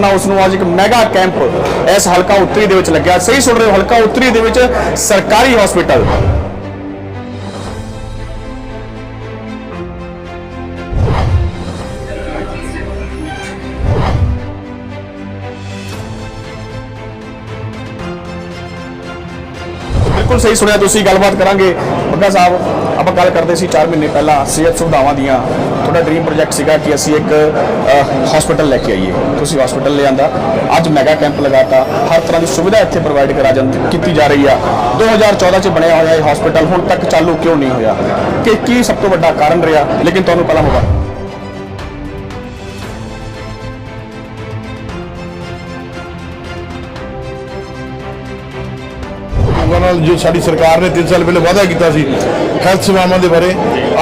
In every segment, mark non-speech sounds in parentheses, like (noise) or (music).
ਨਾ ਉਸ ਨੂੰ ਅੱਜ ਇੱਕ ਮੈਗਾ ਕੈਂਪ ਇਸ ਹਲਕਾ ਉੱਤਰੀ ਦੇ ਵਿੱਚ ਲੱਗਿਆ। ਸਹੀ ਸੁਣ ਰਹੇ ਹੋ, ਹਲਕਾ ਉੱਤਰੀ ਦੇ ਵਿੱਚ ਸਰਕਾਰੀ ਹਸਪੀਟਲ ਬਿਲਕੁਲ ਸਹੀ ਸੁਣਿਆ, ਤੁਸੀਂ ਗੱਲਬਾਤ ਕਰਾਂਗੇ। ਬੱਗਾ ਸਾਹਿਬ ਆਪਾਂ ਗੱਲ ਕਰਦੇ ਸੀ 4 ਮਹੀਨੇ ਪਹਿਲਾਂ ਸਿਹਤ ਸੁਵਿਧਾਵਾਂ ਦੀਆਂ। ਤੁਹਾਡਾ ਡ੍ਰੀਮ ਪ੍ਰੋਜੈਕਟ ਸੀਗਾ ਕਿ ਅਸੀਂ ਇੱਕ ਹਸਪੀਟਲ ਲੈ ਕੇ ਆਈਏ। ਤੁਸੀਂ ਹਸਪੀਟਲ ਲਿਆਂਦਾ ਅੱਜ ਮੈਗਾ ਕੈਂਪ ਲਗਾਤਾ। ਹਰ ਤਰ੍ਹਾਂ ਦੀ ਸੁਵਿਧਾ ਇੱਥੇ ਪ੍ਰੋਵਾਈਡ ਕਰਾ ਜਾਂਦੀ ਕੀਤੀ ਜਾ ਰਹੀ ਆ। 2014 ਚ ਬਣਿਆ ਹੋਇਆ ਇਹ ਹਸਪੀਟਲ ਹੁਣ ਤੱਕ ਚਾਲੂ ਕਿਉਂ ਨਹੀਂ ਹੋਇਆ? ਕਿ ਕੀ ਸਭ ਤੋਂ ਵੱਡਾ ਕਾਰਨ ਰਿਹਾ? ਲੇਕਿਨ ਤੁਹਾਨੂੰ ਪਤਾ ਹੋਗਾ। ਨਾਲ ਜੋ ਸਾਡੀ ਸਰਕਾਰ ਨੇ 3 ਸਾਲ ਪਹਿਲੇ ਵਾਅਦਾ ਕੀਤਾ ਸੀ ਹੈਲਥ ਸੇਵਾਵਾਂ ਦੇ ਬਾਰੇ।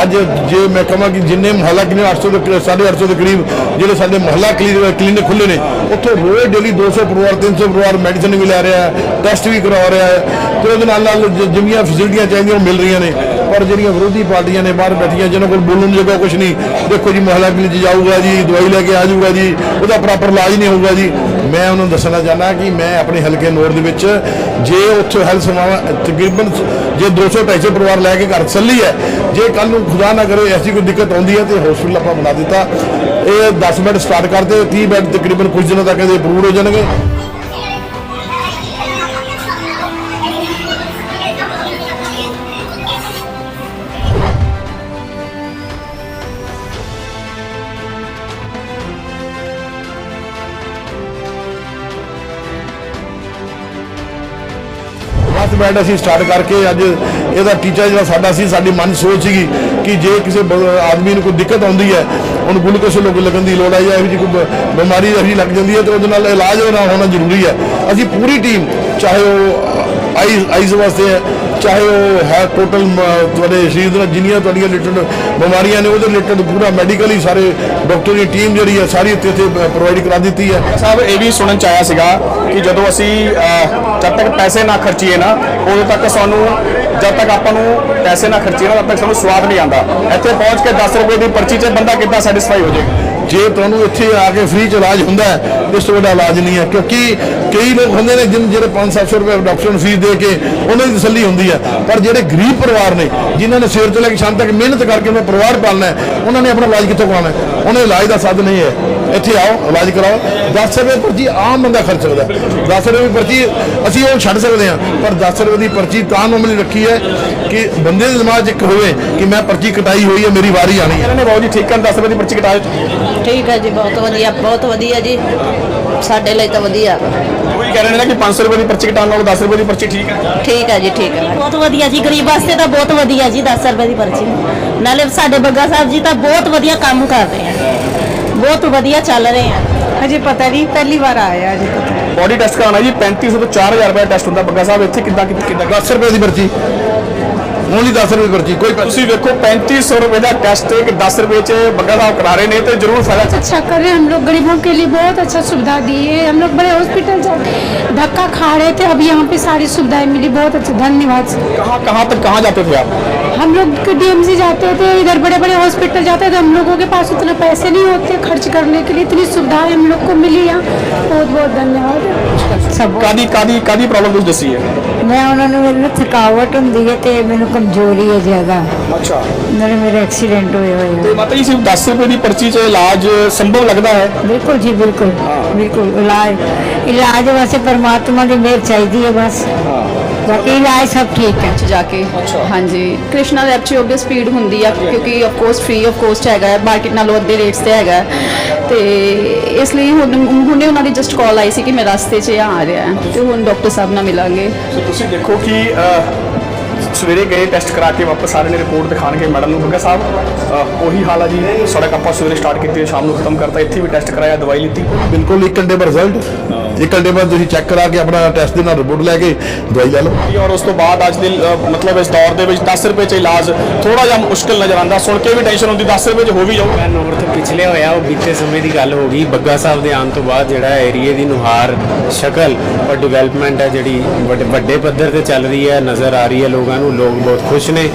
ਅੱਜ ਜੇ ਮੈਂ ਕਹਾਂ ਕਿ ਜਿੰਨੇ ਮੁਹੱਲਾ ਕਲੀਨਿਕ 800 ਦੇ 850 ਦੇ ਕਰੀਬ ਜਿਹੜੇ ਸਾਡੇ ਮੁਹੱਲਾ ਕਲੀਨਿਕ ਕਲੀਨਿਕ ਖੁੱਲੇ ਨੇ, ਉੱਥੋਂ ਰੋਜ਼ ਡੇਲੀ 200 ਪਰਿਵਾਰ 300 ਪਰਿਵਾਰ ਮੈਡੀਸਨ ਵੀ ਲੈ ਰਿਹਾ ਹੈ ਟੈਸਟ ਵੀ ਕਰਵਾ ਰਿਹਾ ਹੈ। ਤੇ ਉਹਦੇ ਨਾਲ ਨਾਲ ਜਿੰਨੀਆਂ ਫੈਸਿਲਿਟੀਆਂ ਚਾਹੀਦੀਆਂ ਉਹ ਮਿਲ ਰਹੀਆਂ ਨੇ। ਪਰ ਜਿਹੜੀਆਂ ਵਿਰੋਧੀ ਪਾਰਟੀਆਂ ਨੇ ਬਾਹਰ ਬੈਠੀਆਂ ਜਿਹਨਾਂ ਕੋਲ ਬੋਲਣ ਨੂੰ ਜਗ੍ਹਾ ਕੁਝ ਨਹੀਂ, ਦੇਖੋ ਜੀ ਮੁਹੱਲਾ ਕਲੀਨਿਕ ਜਾਊਗਾ ਜੀ, ਦਵਾਈ ਲੈ ਕੇ ਆ ਜਾਊਗਾ ਜੀ, ਉਹਦਾ ਪ੍ਰੋਪਰ ਇਲਾਜ ਨਹੀਂ ਹੋਊਗਾ ਜੀ। ਮੈਂ ਉਹਨਾਂ ਨੂੰ ਦੱਸਣਾ ਚਾਹੁੰਦਾ ਕਿ ਮੈਂ ਆਪਣੇ ਹਲਕੇ ਨੌਰ ਦੇ ਵਿੱਚ, ਜੇ ਉੱਥੇ ਹੈਲਥ ਸੇਵਾਵਾਂ, ਤਕਰੀਬਨ ਜੇ 200 250 ਪਰਿਵਾਰ ਲੈ ਕੇ ਘਰ ਚੱਲੀ ਹੈ, ਜੇ ਕੱਲ ਨੂੰ ਖੁਦਾ ਨਾ ਕਰੇ, ਐਸੀ ਕੋਈ ਦਿੱਕਤ ਆਉਂਦੀ ਹੈ ਤੇ ਹਸਪੀਟਲ ਆਪਾਂ ਬਣਾ ਦਿੱਤਾ। ਇਹ 10 ਮਿੰਟ ਸਟਾਰਟ ਕਰਦੇ 30 ਬੈੱਡ ਤਕਰੀਬਨ ਕੁਝ ਦਿਨਾਂ ਤੱਕ ਇਹਦੇ ਅਪਰੂਵਡ ਹੋ ਜਾਣਗੇ। ਬੈਡ ਅਸੀਂ ਸਟਾਰਟ ਕਰਕੇ ਅੱਜ ਇਹਦਾ ਟੀਚਾ ਜਿਹੜਾ ਸਾਡਾ ਸੀ, ਸਾਡੀ ਮਨ ਸੋਚ ਸੀਗੀ ਕਿ ਜੇ ਕਿਸੇ ਆਦਮੀ ਨੂੰ ਕੋਈ ਦਿੱਕਤ ਆਉਂਦੀ ਹੈ, ਉਹਨੂੰ ਗਲੂਕੋਸ ਲੋਕ ਲੱਗਣ ਦੀ ਲੋੜ ਆਈ ਹੈ, ਇਹੋ ਜਿਹੀ ਕੋਈ ਬਿਮਾਰੀ ਇਹੋ ਜਿਹੀ ਲੱਗ ਜਾਂਦੀ ਹੈ, ਤੇ ਉਹਦੇ ਨਾਲ ਇਲਾਜ ਹੋਣਾ ਹੋਣਾ ਜ਼ਰੂਰੀ ਹੈ। ਅਸੀਂ ਪੂਰੀ ਟੀਮ ਚਾਹੇ ਉਹ ਆਈਜ਼ ਆਈਜ਼ ਵਾਸਤੇ ਹੈ ਚਾਹੇ ਉਹ ਹੈ ਟੋਟਲ ਤੁਹਾਡੇ ਸਰੀਰ ਦੇ ਜਿੰਨੀਆਂ ਤੁਹਾਡੀਆਂ ਰਿਲੇਟਡ ਬਿਮਾਰੀਆਂ ਨੇ, ਉਹਦੇ ਰਿਲੇਟਡ ਪੂਰਾ ਮੈਡੀਕਲੀ ਸਾਰੇ ਡਾਕਟਰ ਦੀ ਟੀਮ ਜਿਹੜੀ ਹੈ, ਸਾਰੀ ਇੱਥੇ ਇੱਥੇ ਪ੍ਰੋਵਾਈਡ ਕਰਾ ਦਿੱਤੀ ਹੈ। ਸਾਹਿਬ, ਇਹ ਵੀ ਸੁਣਨ ਚ ਆਇਆ ਸੀਗਾ ਕਿ ਜਦੋਂ ਅਸੀਂ ਜਦ ਤੱਕ ਪੈਸੇ ਨਾ ਖਰਚੀਏ ਨਾ, ਉਦੋਂ ਤੱਕ ਸਾਨੂੰ, ਜਦ ਤੱਕ ਆਪਾਂ ਨੂੰ ਪੈਸੇ ਨਾ ਖਰਚੀਏ ਨਾ ਤਦ ਤੱਕ ਸਾਨੂੰ ਸਵਾਦ ਨਹੀਂ ਆਉਂਦਾ। ਇੱਥੇ ਪਹੁੰਚ ਕੇ 10 ਰੁਪਏ ਦੀ ਪਰਚੀ 'ਚ ਬੰਦਾ ਕਿੱਦਾਂ ਸੈਟੀਸਫਾਈ ਹੋ ਜਾਏਗਾ? ਜੇ ਤੁਹਾਨੂੰ ਇੱਥੇ ਆ ਕੇ ਫ੍ਰੀ ਚ ਇਲਾਜ ਹੁੰਦਾ ਹੈ, ਇਸ ਤੋਂ ਵੱਡਾ ਇਲਾਜ ਨਹੀਂ ਹੈ, ਕਿਉਂਕਿ ਕਈ ਲੋਕ ਹੁੰਦੇ ਨੇ ਜਿਨ ਜਿਹੜੇ 5-700 ਰੁਪਏ ਡਾਕਟਰ ਨੂੰ ਫੀਸ ਦੇ ਕੇ ਉਹਨਾਂ ਦੀ ਤਸੱਲੀ ਹੁੰਦੀ ਹੈ। ਪਰ ਜਿਹੜੇ ਗਰੀਬ ਪਰਿਵਾਰ ਨੇ, ਜਿਨ੍ਹਾਂ ਨੇ ਸਵੇਰ ਤੋਂ ਲੈ ਕੇ ਸ਼ਾਮ ਤੱਕ ਮਿਹਨਤ ਕਰਕੇ ਆਪਣਾ ਪਰਿਵਾਰ ਪਾਲਣਾ ਹੈ, ਉਹਨਾਂ ਨੇ ਆਪਣਾ ਇਲਾਜ ਕਿੱਥੋਂ ਕਰਾਉਣਾ ਹੈ? ਉਹਨਾਂ ਇਲਾਜ ਦਾ ਸਾਧਨ ਨਹੀਂ ਹੈ। ਇੱਥੇ ਆਓ, ਇਲਾਜ ਕਰਾਓ। 10 ਰੁਪਏ ਪਰਚੀ ਆਮ ਬੰਦਾ ਖਰਚ ਸਕਦਾ ਹੈ। 10 ਰੁਪਏ ਦੀ ਪਰਚੀ ਅਸੀਂ ਉਹ ਛੱਡ ਸਕਦੇ ਹਾਂ, ਪਰ 10 ਰੁਪਏ ਦੀ ਪਰਚੀ ਤਾਂ ਮਾਮੂਲੀ ਰੱਖੀ ਹੈ ਕਿ ਬੰਦੇ ਦੇ ਦਿਮਾਗ 'ਚ ਇੱਕ ਹੋਵੇ ਕਿ ਮੈਂ ਪਰਚੀ ਕਟਾਈ ਹੋਈ ਹੈ, ਮੇਰੀ ਵਾਰੀ ਆਣੀ ਹੈ। ਇਹਨਾਂ ਨੇ ਬਾਬੂ ਜੀ, ਠੀਕ ਕਰਨ 10 ਰੁਪਏ ਦੀ ਪਰਚੀ ਕਟਾ ਦਿੱਤੀ। ਠੀਕ ਹੈ ਜੀ ਬਹੁਤ ਵਧੀਆ ਬਹੁਤ ਵਧੀਆ ਜੀ। ਸਾਡੇ ਲਈ ਤਾਂ ਵਧੀਆ। ਉਹ ਵੀ ਕਹਿ ਰਹੇ ਨੇ ਨਾ ਕਿ 500 ਰੁਪਏ ਦੀ ਪਰਚੀ ਕਟਾਉਣ ਨਾਲੋਂ 10 ਰੁਪਏ ਦੀ ਪਰਚੀ ਠੀਕ ਹੈ। ਠੀਕ ਹੈ ਜੀ ਠੀਕ ਹੈ। ਬਹੁਤ ਵਧੀਆ ਜੀ ਗਰੀਬ ਵਾਸਤੇ ਤਾਂ ਬਹੁਤ ਵਧੀਆ ਜੀ 10 ਰੁਪਏ ਦੀ ਪਰਚੀ। ਨਾਲੇ ਸਾਡੇ ਬੱਗਾ ਸਾਹਿਬ ਜੀ ਤਾਂ ਬਹੁਤ ਵਧੀਆ ਕੰਮ ਕਰ ਰਹੇ ਆ। ਬਹੁਤ ਵਧੀਆ ਚੱਲ ਰਹੇ ਆ। ਅਜੇ ਪਤਾ ਨਹੀਂ ਪਹਿਲੀ ਵਾਰ ਆਇਆ ਅਜੇ ਪਤਾ। ਬੋਡੀ ਟੈਸਟ ਕਰਾਉਣਾ ਜੀ 3500 ਤੋਂ 4000 ਰੁਪਏ ਟੈਸਟ ਹੁੰਦਾ ਬੱਗਾ ਸਾਹਿਬ ਇੱਥੇ ਕਿੱਦਾਂ ਕਿੱਦਾਂ ਕਿੱਦਾਂ? 10 ਰੁਪਏ ਦੀ ਪਰਚੀ। ਓਨਲੀ 10 ਰੁਪਏ ਦੀ ਪਰਚੀ ਕੋਈ ਪੈਸੇ ਤੁਸੀਂ ਵੇਖੋ 3500 ਰੁਪਏ ਦਾ ਟੈਸਟ ਇੱਕ 10 ਰੁਪਏ 'ਚ ਬੱਗਾ ਸਾਹਿਬ ਕਰਾ ਰਹੇ ਨੇ ਤੇ ਜ਼ਰੂਰ ਫਾਇਦਾ अच्छा कर रहे हैं हम लोग गरीबों के लिए बहुत अच्छा सुविधा दी है हम लोग बड़े हॉस्पिटल जा धक्का खा रहे थे अब यहाँ पे सारी सुविधाएं मिली बहुत अच्छा धन्यवाद कहाँ कहाँ तक कहाँ जाते थे आप हम लोग डीएमसी जाते थे इधर बड़े बड़े हॉस्पिटल जाते थे हम लोगों के पास उतने पैसे नहीं होते खर्च करने के लिए इतनी सुविधाएं हम लोग को मिली यहाँ बहुत बहुत धन्यवाद सब ਕਾਦੀ ਕਾਦੀ ਕਾਦੀ ਪ੍ਰੋਬਲਮ ਤੁਸੀਂ ਦੱਸੀ ਹੈ ਮੈਂ ਉਹਨਾਂ ਨੂੰ ਮੇਰੇ ਨਾਲ ਥਕਾਵਟ ਹੁੰਦੀ ਹੈ ਤੇ ਮੈਨੂੰ ਕਮਜ਼ੋਰੀ ਹੈ ਜ਼ਿਆਦਾ। ਅੱਛਾ। ਮੇਰੇ ਮੇਰੇ ਐਕਸੀਡੈਂਟ ਹੋਏ ਹੋਏ ਤੇ ਆ ਮਾਤਾ ਜੀ ਸਿਰਫ 10 ਰੁਪਏ ਦੀ ਪਰਚੀ 'ਚ ਇਲਾਜ ਸੰਭਵ ਲੱਗਦਾ ਹੈ? ਬਿਲਕੁਲ ਜੀ ਬਿਲਕੁਲ। ਬਿਲਕੁਲ ਇਲਾਜ ਇਲਾਜ ਵਾਸਤੇ ਪਰਮਾਤਮਾ ਦੀ ਮਿਹਰ ਚਾਹੀਦੀ ਹੈ ਬਸ। ਬਾਕੀ ਇਲਾਜ ਸਭ ਠੀਕ ਹੈ। ਚ ਜਾ ਕੇ। ਹਾਂਜੀ। ਕ੍ਰਿਸ਼ਨਾ ਲੈਬ 'ਚ ਓਬਵੀਅਸ ਸਪੀਡ ਹੁੰਦੀ ਆ ਕਿਉਂਕਿ of course free of cost ਹੈਗਾ ਹੈ ਮਾਰਕੀਟ ਨਾਲੋਂ ਅੱਧੇ ਰੇਟਸ ਤੇ ਹੈਗਾ ਹੈ। ਤੇ ਇਸ ਲਈ ਹੁਣ ਹੁਣੇ ਉਹਨਾਂ ਦੀ ਜਸਟ ਕਾਲ ਆਈ ਸੀ ਕਿ ਮੈਂ ਰਸਤੇ 'ਚ ਆ ਰਿਹਾ ਹੈ ਤੇ ਹੁਣ ਡਾਕਟਰ ਸਾਹਿਬ ਨਾਲ ਮਿਲਾਂਗੇ। ਸੋ ਤੁਸੀਂ ਦੇਖੋ ਕਿ ਅਹ, ਸਵੇਰੇ ਗਏ ਟੈਸਟ ਕਰਾ ਕੇ ਵਾਪਸ ਆ ਰਹੇ ਨੇ ਰਿਪੋਰਟ ਦਿਖਾਣਗੇ ਮੈਡਮ ਨੂੰ। ਬੱਗਾ ਸਾਹਿਬ ਅਹ, ਉਹੀ ਹਾਲ ਆ ਜੀ ਸੜਕ ਆਪਾਂ ਸਵੇਰੇ ਸਟਾਰਟ ਕੀਤੀ ਸ਼ਾਮ ਨੂੰ ਖਤਮ ਕਰਤਾ ਇੱਥੇ ਵੀ ਟੈਸਟ ਕਰਾਇਆ ਦਵਾਈ ਲਿੱਤੀ। ਬਿਲਕੁਲ ਇੱਕ ਘੰਟੇ ਬਾਅਦ ਰਿਜ਼ਲਟ ਇੱਕ ਘੰਟੇ ਬਾਅਦ ਤੁਸੀਂ ਚੈੱਕ ਕਰਾ ਕੇ ਆਪਣਾ ਟੈਸਟ ਦੇ ਨਾਲ ਰਿਪੋਰਟ ਲੈ ਕੇ ਦਵਾਈ ਲੈ ਲਓ। ਔਰ ਉਸ ਤੋਂ ਬਾਅਦ ਅੱਜ ਦੇ ਮਤਲਬ ਇਸ ਦੌਰ ਦੇ ਵਿੱਚ 10 ਰੁਪਏ 'ਚ ਇਲਾਜ ਥੋੜਾ ਜਿਹਾ ਮੁਸ਼ਕਿਲ ਨਜ਼ਰ ਆਉਂਦਾ। ਸੁਣ ਕੇ ਵੀ ਟੈਨਸ਼ਨ ਹੁੰਦੀ 10 ਰੁਪਏ 'ਚ ਹੋ ਵੀ ਜਾਊ। ਨੰਬਰ ਤੋਂ ਪਿਛਲੇ ਹੋਇਆ ਉਹ ਬੀਤੇ ਸਮੇਂ ਦੀ ਗੱਲ ਹੋ ਗਈ। ਬੱਗਾ ਸਾਹਿਬ ਦੇ ਆਉਣ ਤੋਂ ਬਾਅਦ ਜਿਹੜਾ ਏਰੀਏ ਦੀ ਨੁਹਾਰ ਸ਼ਕਲ ਔਰ ਡਿਵੈਲਪਮੈਂਟ ਹੈ ਜਿਹੜੀ ਵੱਡੇ ਵੱਡੇ ਪੱਧਰ ਤੇ ਚੱਲ ਰਹੀ ਹੈ ਨਜ਼ਰ ਆ ਰਹੀ ਹੈ ਲੋਕਾਂ ਨੂੰ ਲੋਕ ਬਹੁਤ ਖੁਸ਼ ਨੇ।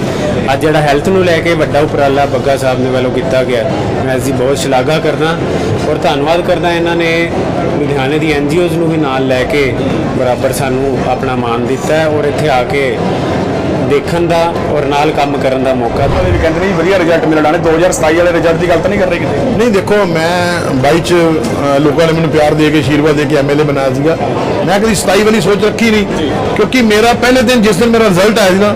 ਅੱਜ ਜਿਹੜਾ ਹੈਲਥ ਨੂੰ ਲੈ ਕੇ ਵੱਡਾ ਉਪਰਾਲਾ ਬੱਗਾ ਸਾਹਿਬ ਦੇ ਵੱਲੋਂ ਕੀਤਾ ਗਿਆ ਮੈਂ ਇਸ ਦੀ ਬਹੁਤ ਸ਼ਲਾਘਾ ਕਰਦਾ ਔਰ ਧੰਨਵਾਦ ਕਰਦਾ ਇਹਨਾਂ ਨੇ ਲੁਧਿਆਣੇ ਦੀ ਐਨਜੀਓਜ਼ ਨੂੰ ਵੀ ਨਾਲ ਲੈ ਕੇ ਬਰਾਬਰ ਸਾਨੂੰ ਆਪਣਾ ਮਾਣ ਦਿੱਤਾ ਔਰ ਇੱਥੇ ਆ ਕੇ ਦੇਖਣ ਦਾ ਔਰ ਨਾਲ ਕੰਮ ਕਰਨ ਦਾ ਮੌਕਾ। ਵਾਲੇ ਵੀ ਕਹਿੰਦੇ ਨੇ ਜੀ ਵਧੀਆ ਰਿਜ਼ਲਟ ਮਿਲਣਾ ਨੇ। 2027 ਵਾਲੇ ਰਿਜ਼ਲਟ ਦੀ ਗੱਲ ਤਾਂ ਨਹੀਂ ਕਰ ਰਹੇ ਕਿਤੇ? ਨਹੀਂ ਦੇਖੋ ਮੈਂ 22 ਚ ਲੋਕਾਂ ਨੇ ਮੈਨੂੰ ਪਿਆਰ ਦੇ ਕੇ ਆਸ਼ੀਰਵਾਦ ਦੇ ਕੇ ਐਮਐਲਏ ਬਣਾਇਆ ਸੀਗਾ। ਮੈਂ ਕਦੀ 27 ਵਾਲੀ ਸੋਚ ਰੱਖੀ ਨਹੀਂ ਕਿਉਂਕਿ ਮੇਰਾ ਪਹਿਲੇ ਦਿਨ ਜਿਸ ਦਿਨ ਮੇਰਾ ਰਿਜ਼ਲਟ ਆਇਆ ਸੀ ਨਾ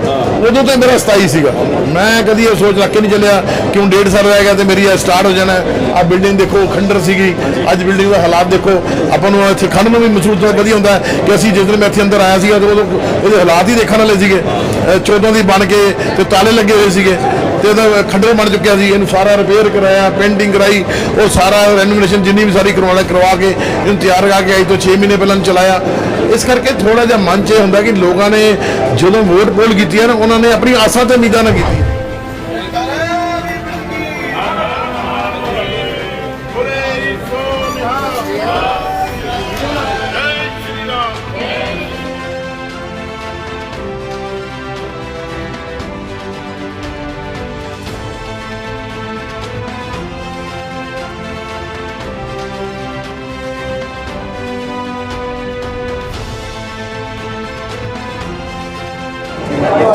ਉਦੋਂ ਤਾਂ ਮੇਰਾ 27 ਸੀਗਾ। ਮੈਂ ਕਦੀ ਇਹ ਸੋਚ ਰੱਖ ਕੇ ਨਹੀਂ ਚੱਲਿਆ ਕਿ ਹੁਣ ਡੇਢ ਸਾਲ ਰਹਿ ਗਿਆ ਤੇ ਮੇਰੀ ਇਹ ਸਟਾਰਟ ਹੋ ਜਾਣਾ ਆ ਬਿਲਡਿੰਗ ਦੇਖੋ ਖੰਡਰ ਸੀਗੀ। ਅੱਜ ਬਿਲਡਿੰਗ ਦਾ ਹਾਲਾਤ ਦੇਖੋ ਆਪਾਂ ਨੂੰ ਇੱਥੇ ਖੰਡ ਨੂੰ ਵੀ ਮਹਿਸੂਸ ਤਾਂ ਵਧੀਆ ਹੁੰਦਾ ਕਿ ਅਸੀਂ ਜਿਸ ਦਿਨ ਮੈਂ ਇੱਥੇ ਅੰਦਰ ਆਇਆ ਸੀਗਾ ਉਦੋਂ ਇਹਦੇ ਹਾਲਾਤ ਹੀ ਦੇਖਣ ਵਾਲੇ ਸੀਗੇ। 14 ਦੀ ਬਣ ਕੇ ਤੇ ਤਾਲੇ ਲੱਗੇ ਹੋਏ ਸੀਗੇ ਤੇ ਉਹਦਾ ਖੰਡਰ ਬਣ ਚੁੱਕਿਆ ਸੀ, ਇਹਨੂੰ ਸਾਰਾ ਰਿਪੇਅਰ ਕਰਾਇਆ ਪੇਂਟਿੰਗ ਕਰਾਈ, ਉਹ ਸਾਰਾ ਰੈਨੋਵੇਸ਼ਨ ਜਿੰਨੀ ਵੀ ਸਾਰੀ ਕਰਵਾਉਣਾ ਕਰਵਾ ਕੇ ਇਹਨੂੰ ਤਿਆਰ ਕਰਾ ਕੇ ਆਈ ਤੋਂ 6 ਮਹੀਨੇ ਪਹਿਲਾਂ ਇਹਨੂੰ ਚਲਾਇਆ। ਇਸ ਕਰਕੇ ਥੋੜਾ ਜਿਹਾ ਮਨ 'ਚ ਇਹ ਹੁੰਦਾ ਕਿ ਲੋਕਾਂ ਨੇ ਜਦੋਂ ਵੋਟ ਪੋਲ ਕੀਤੀ ਹੈ ਨਾ, ਉਹਨਾਂ ਨੇ ਆਪਣੀ ਆਸਾਂ ਤੇ ਉਮੀਦਾਂ ਨਾ ਕੀਤੀ।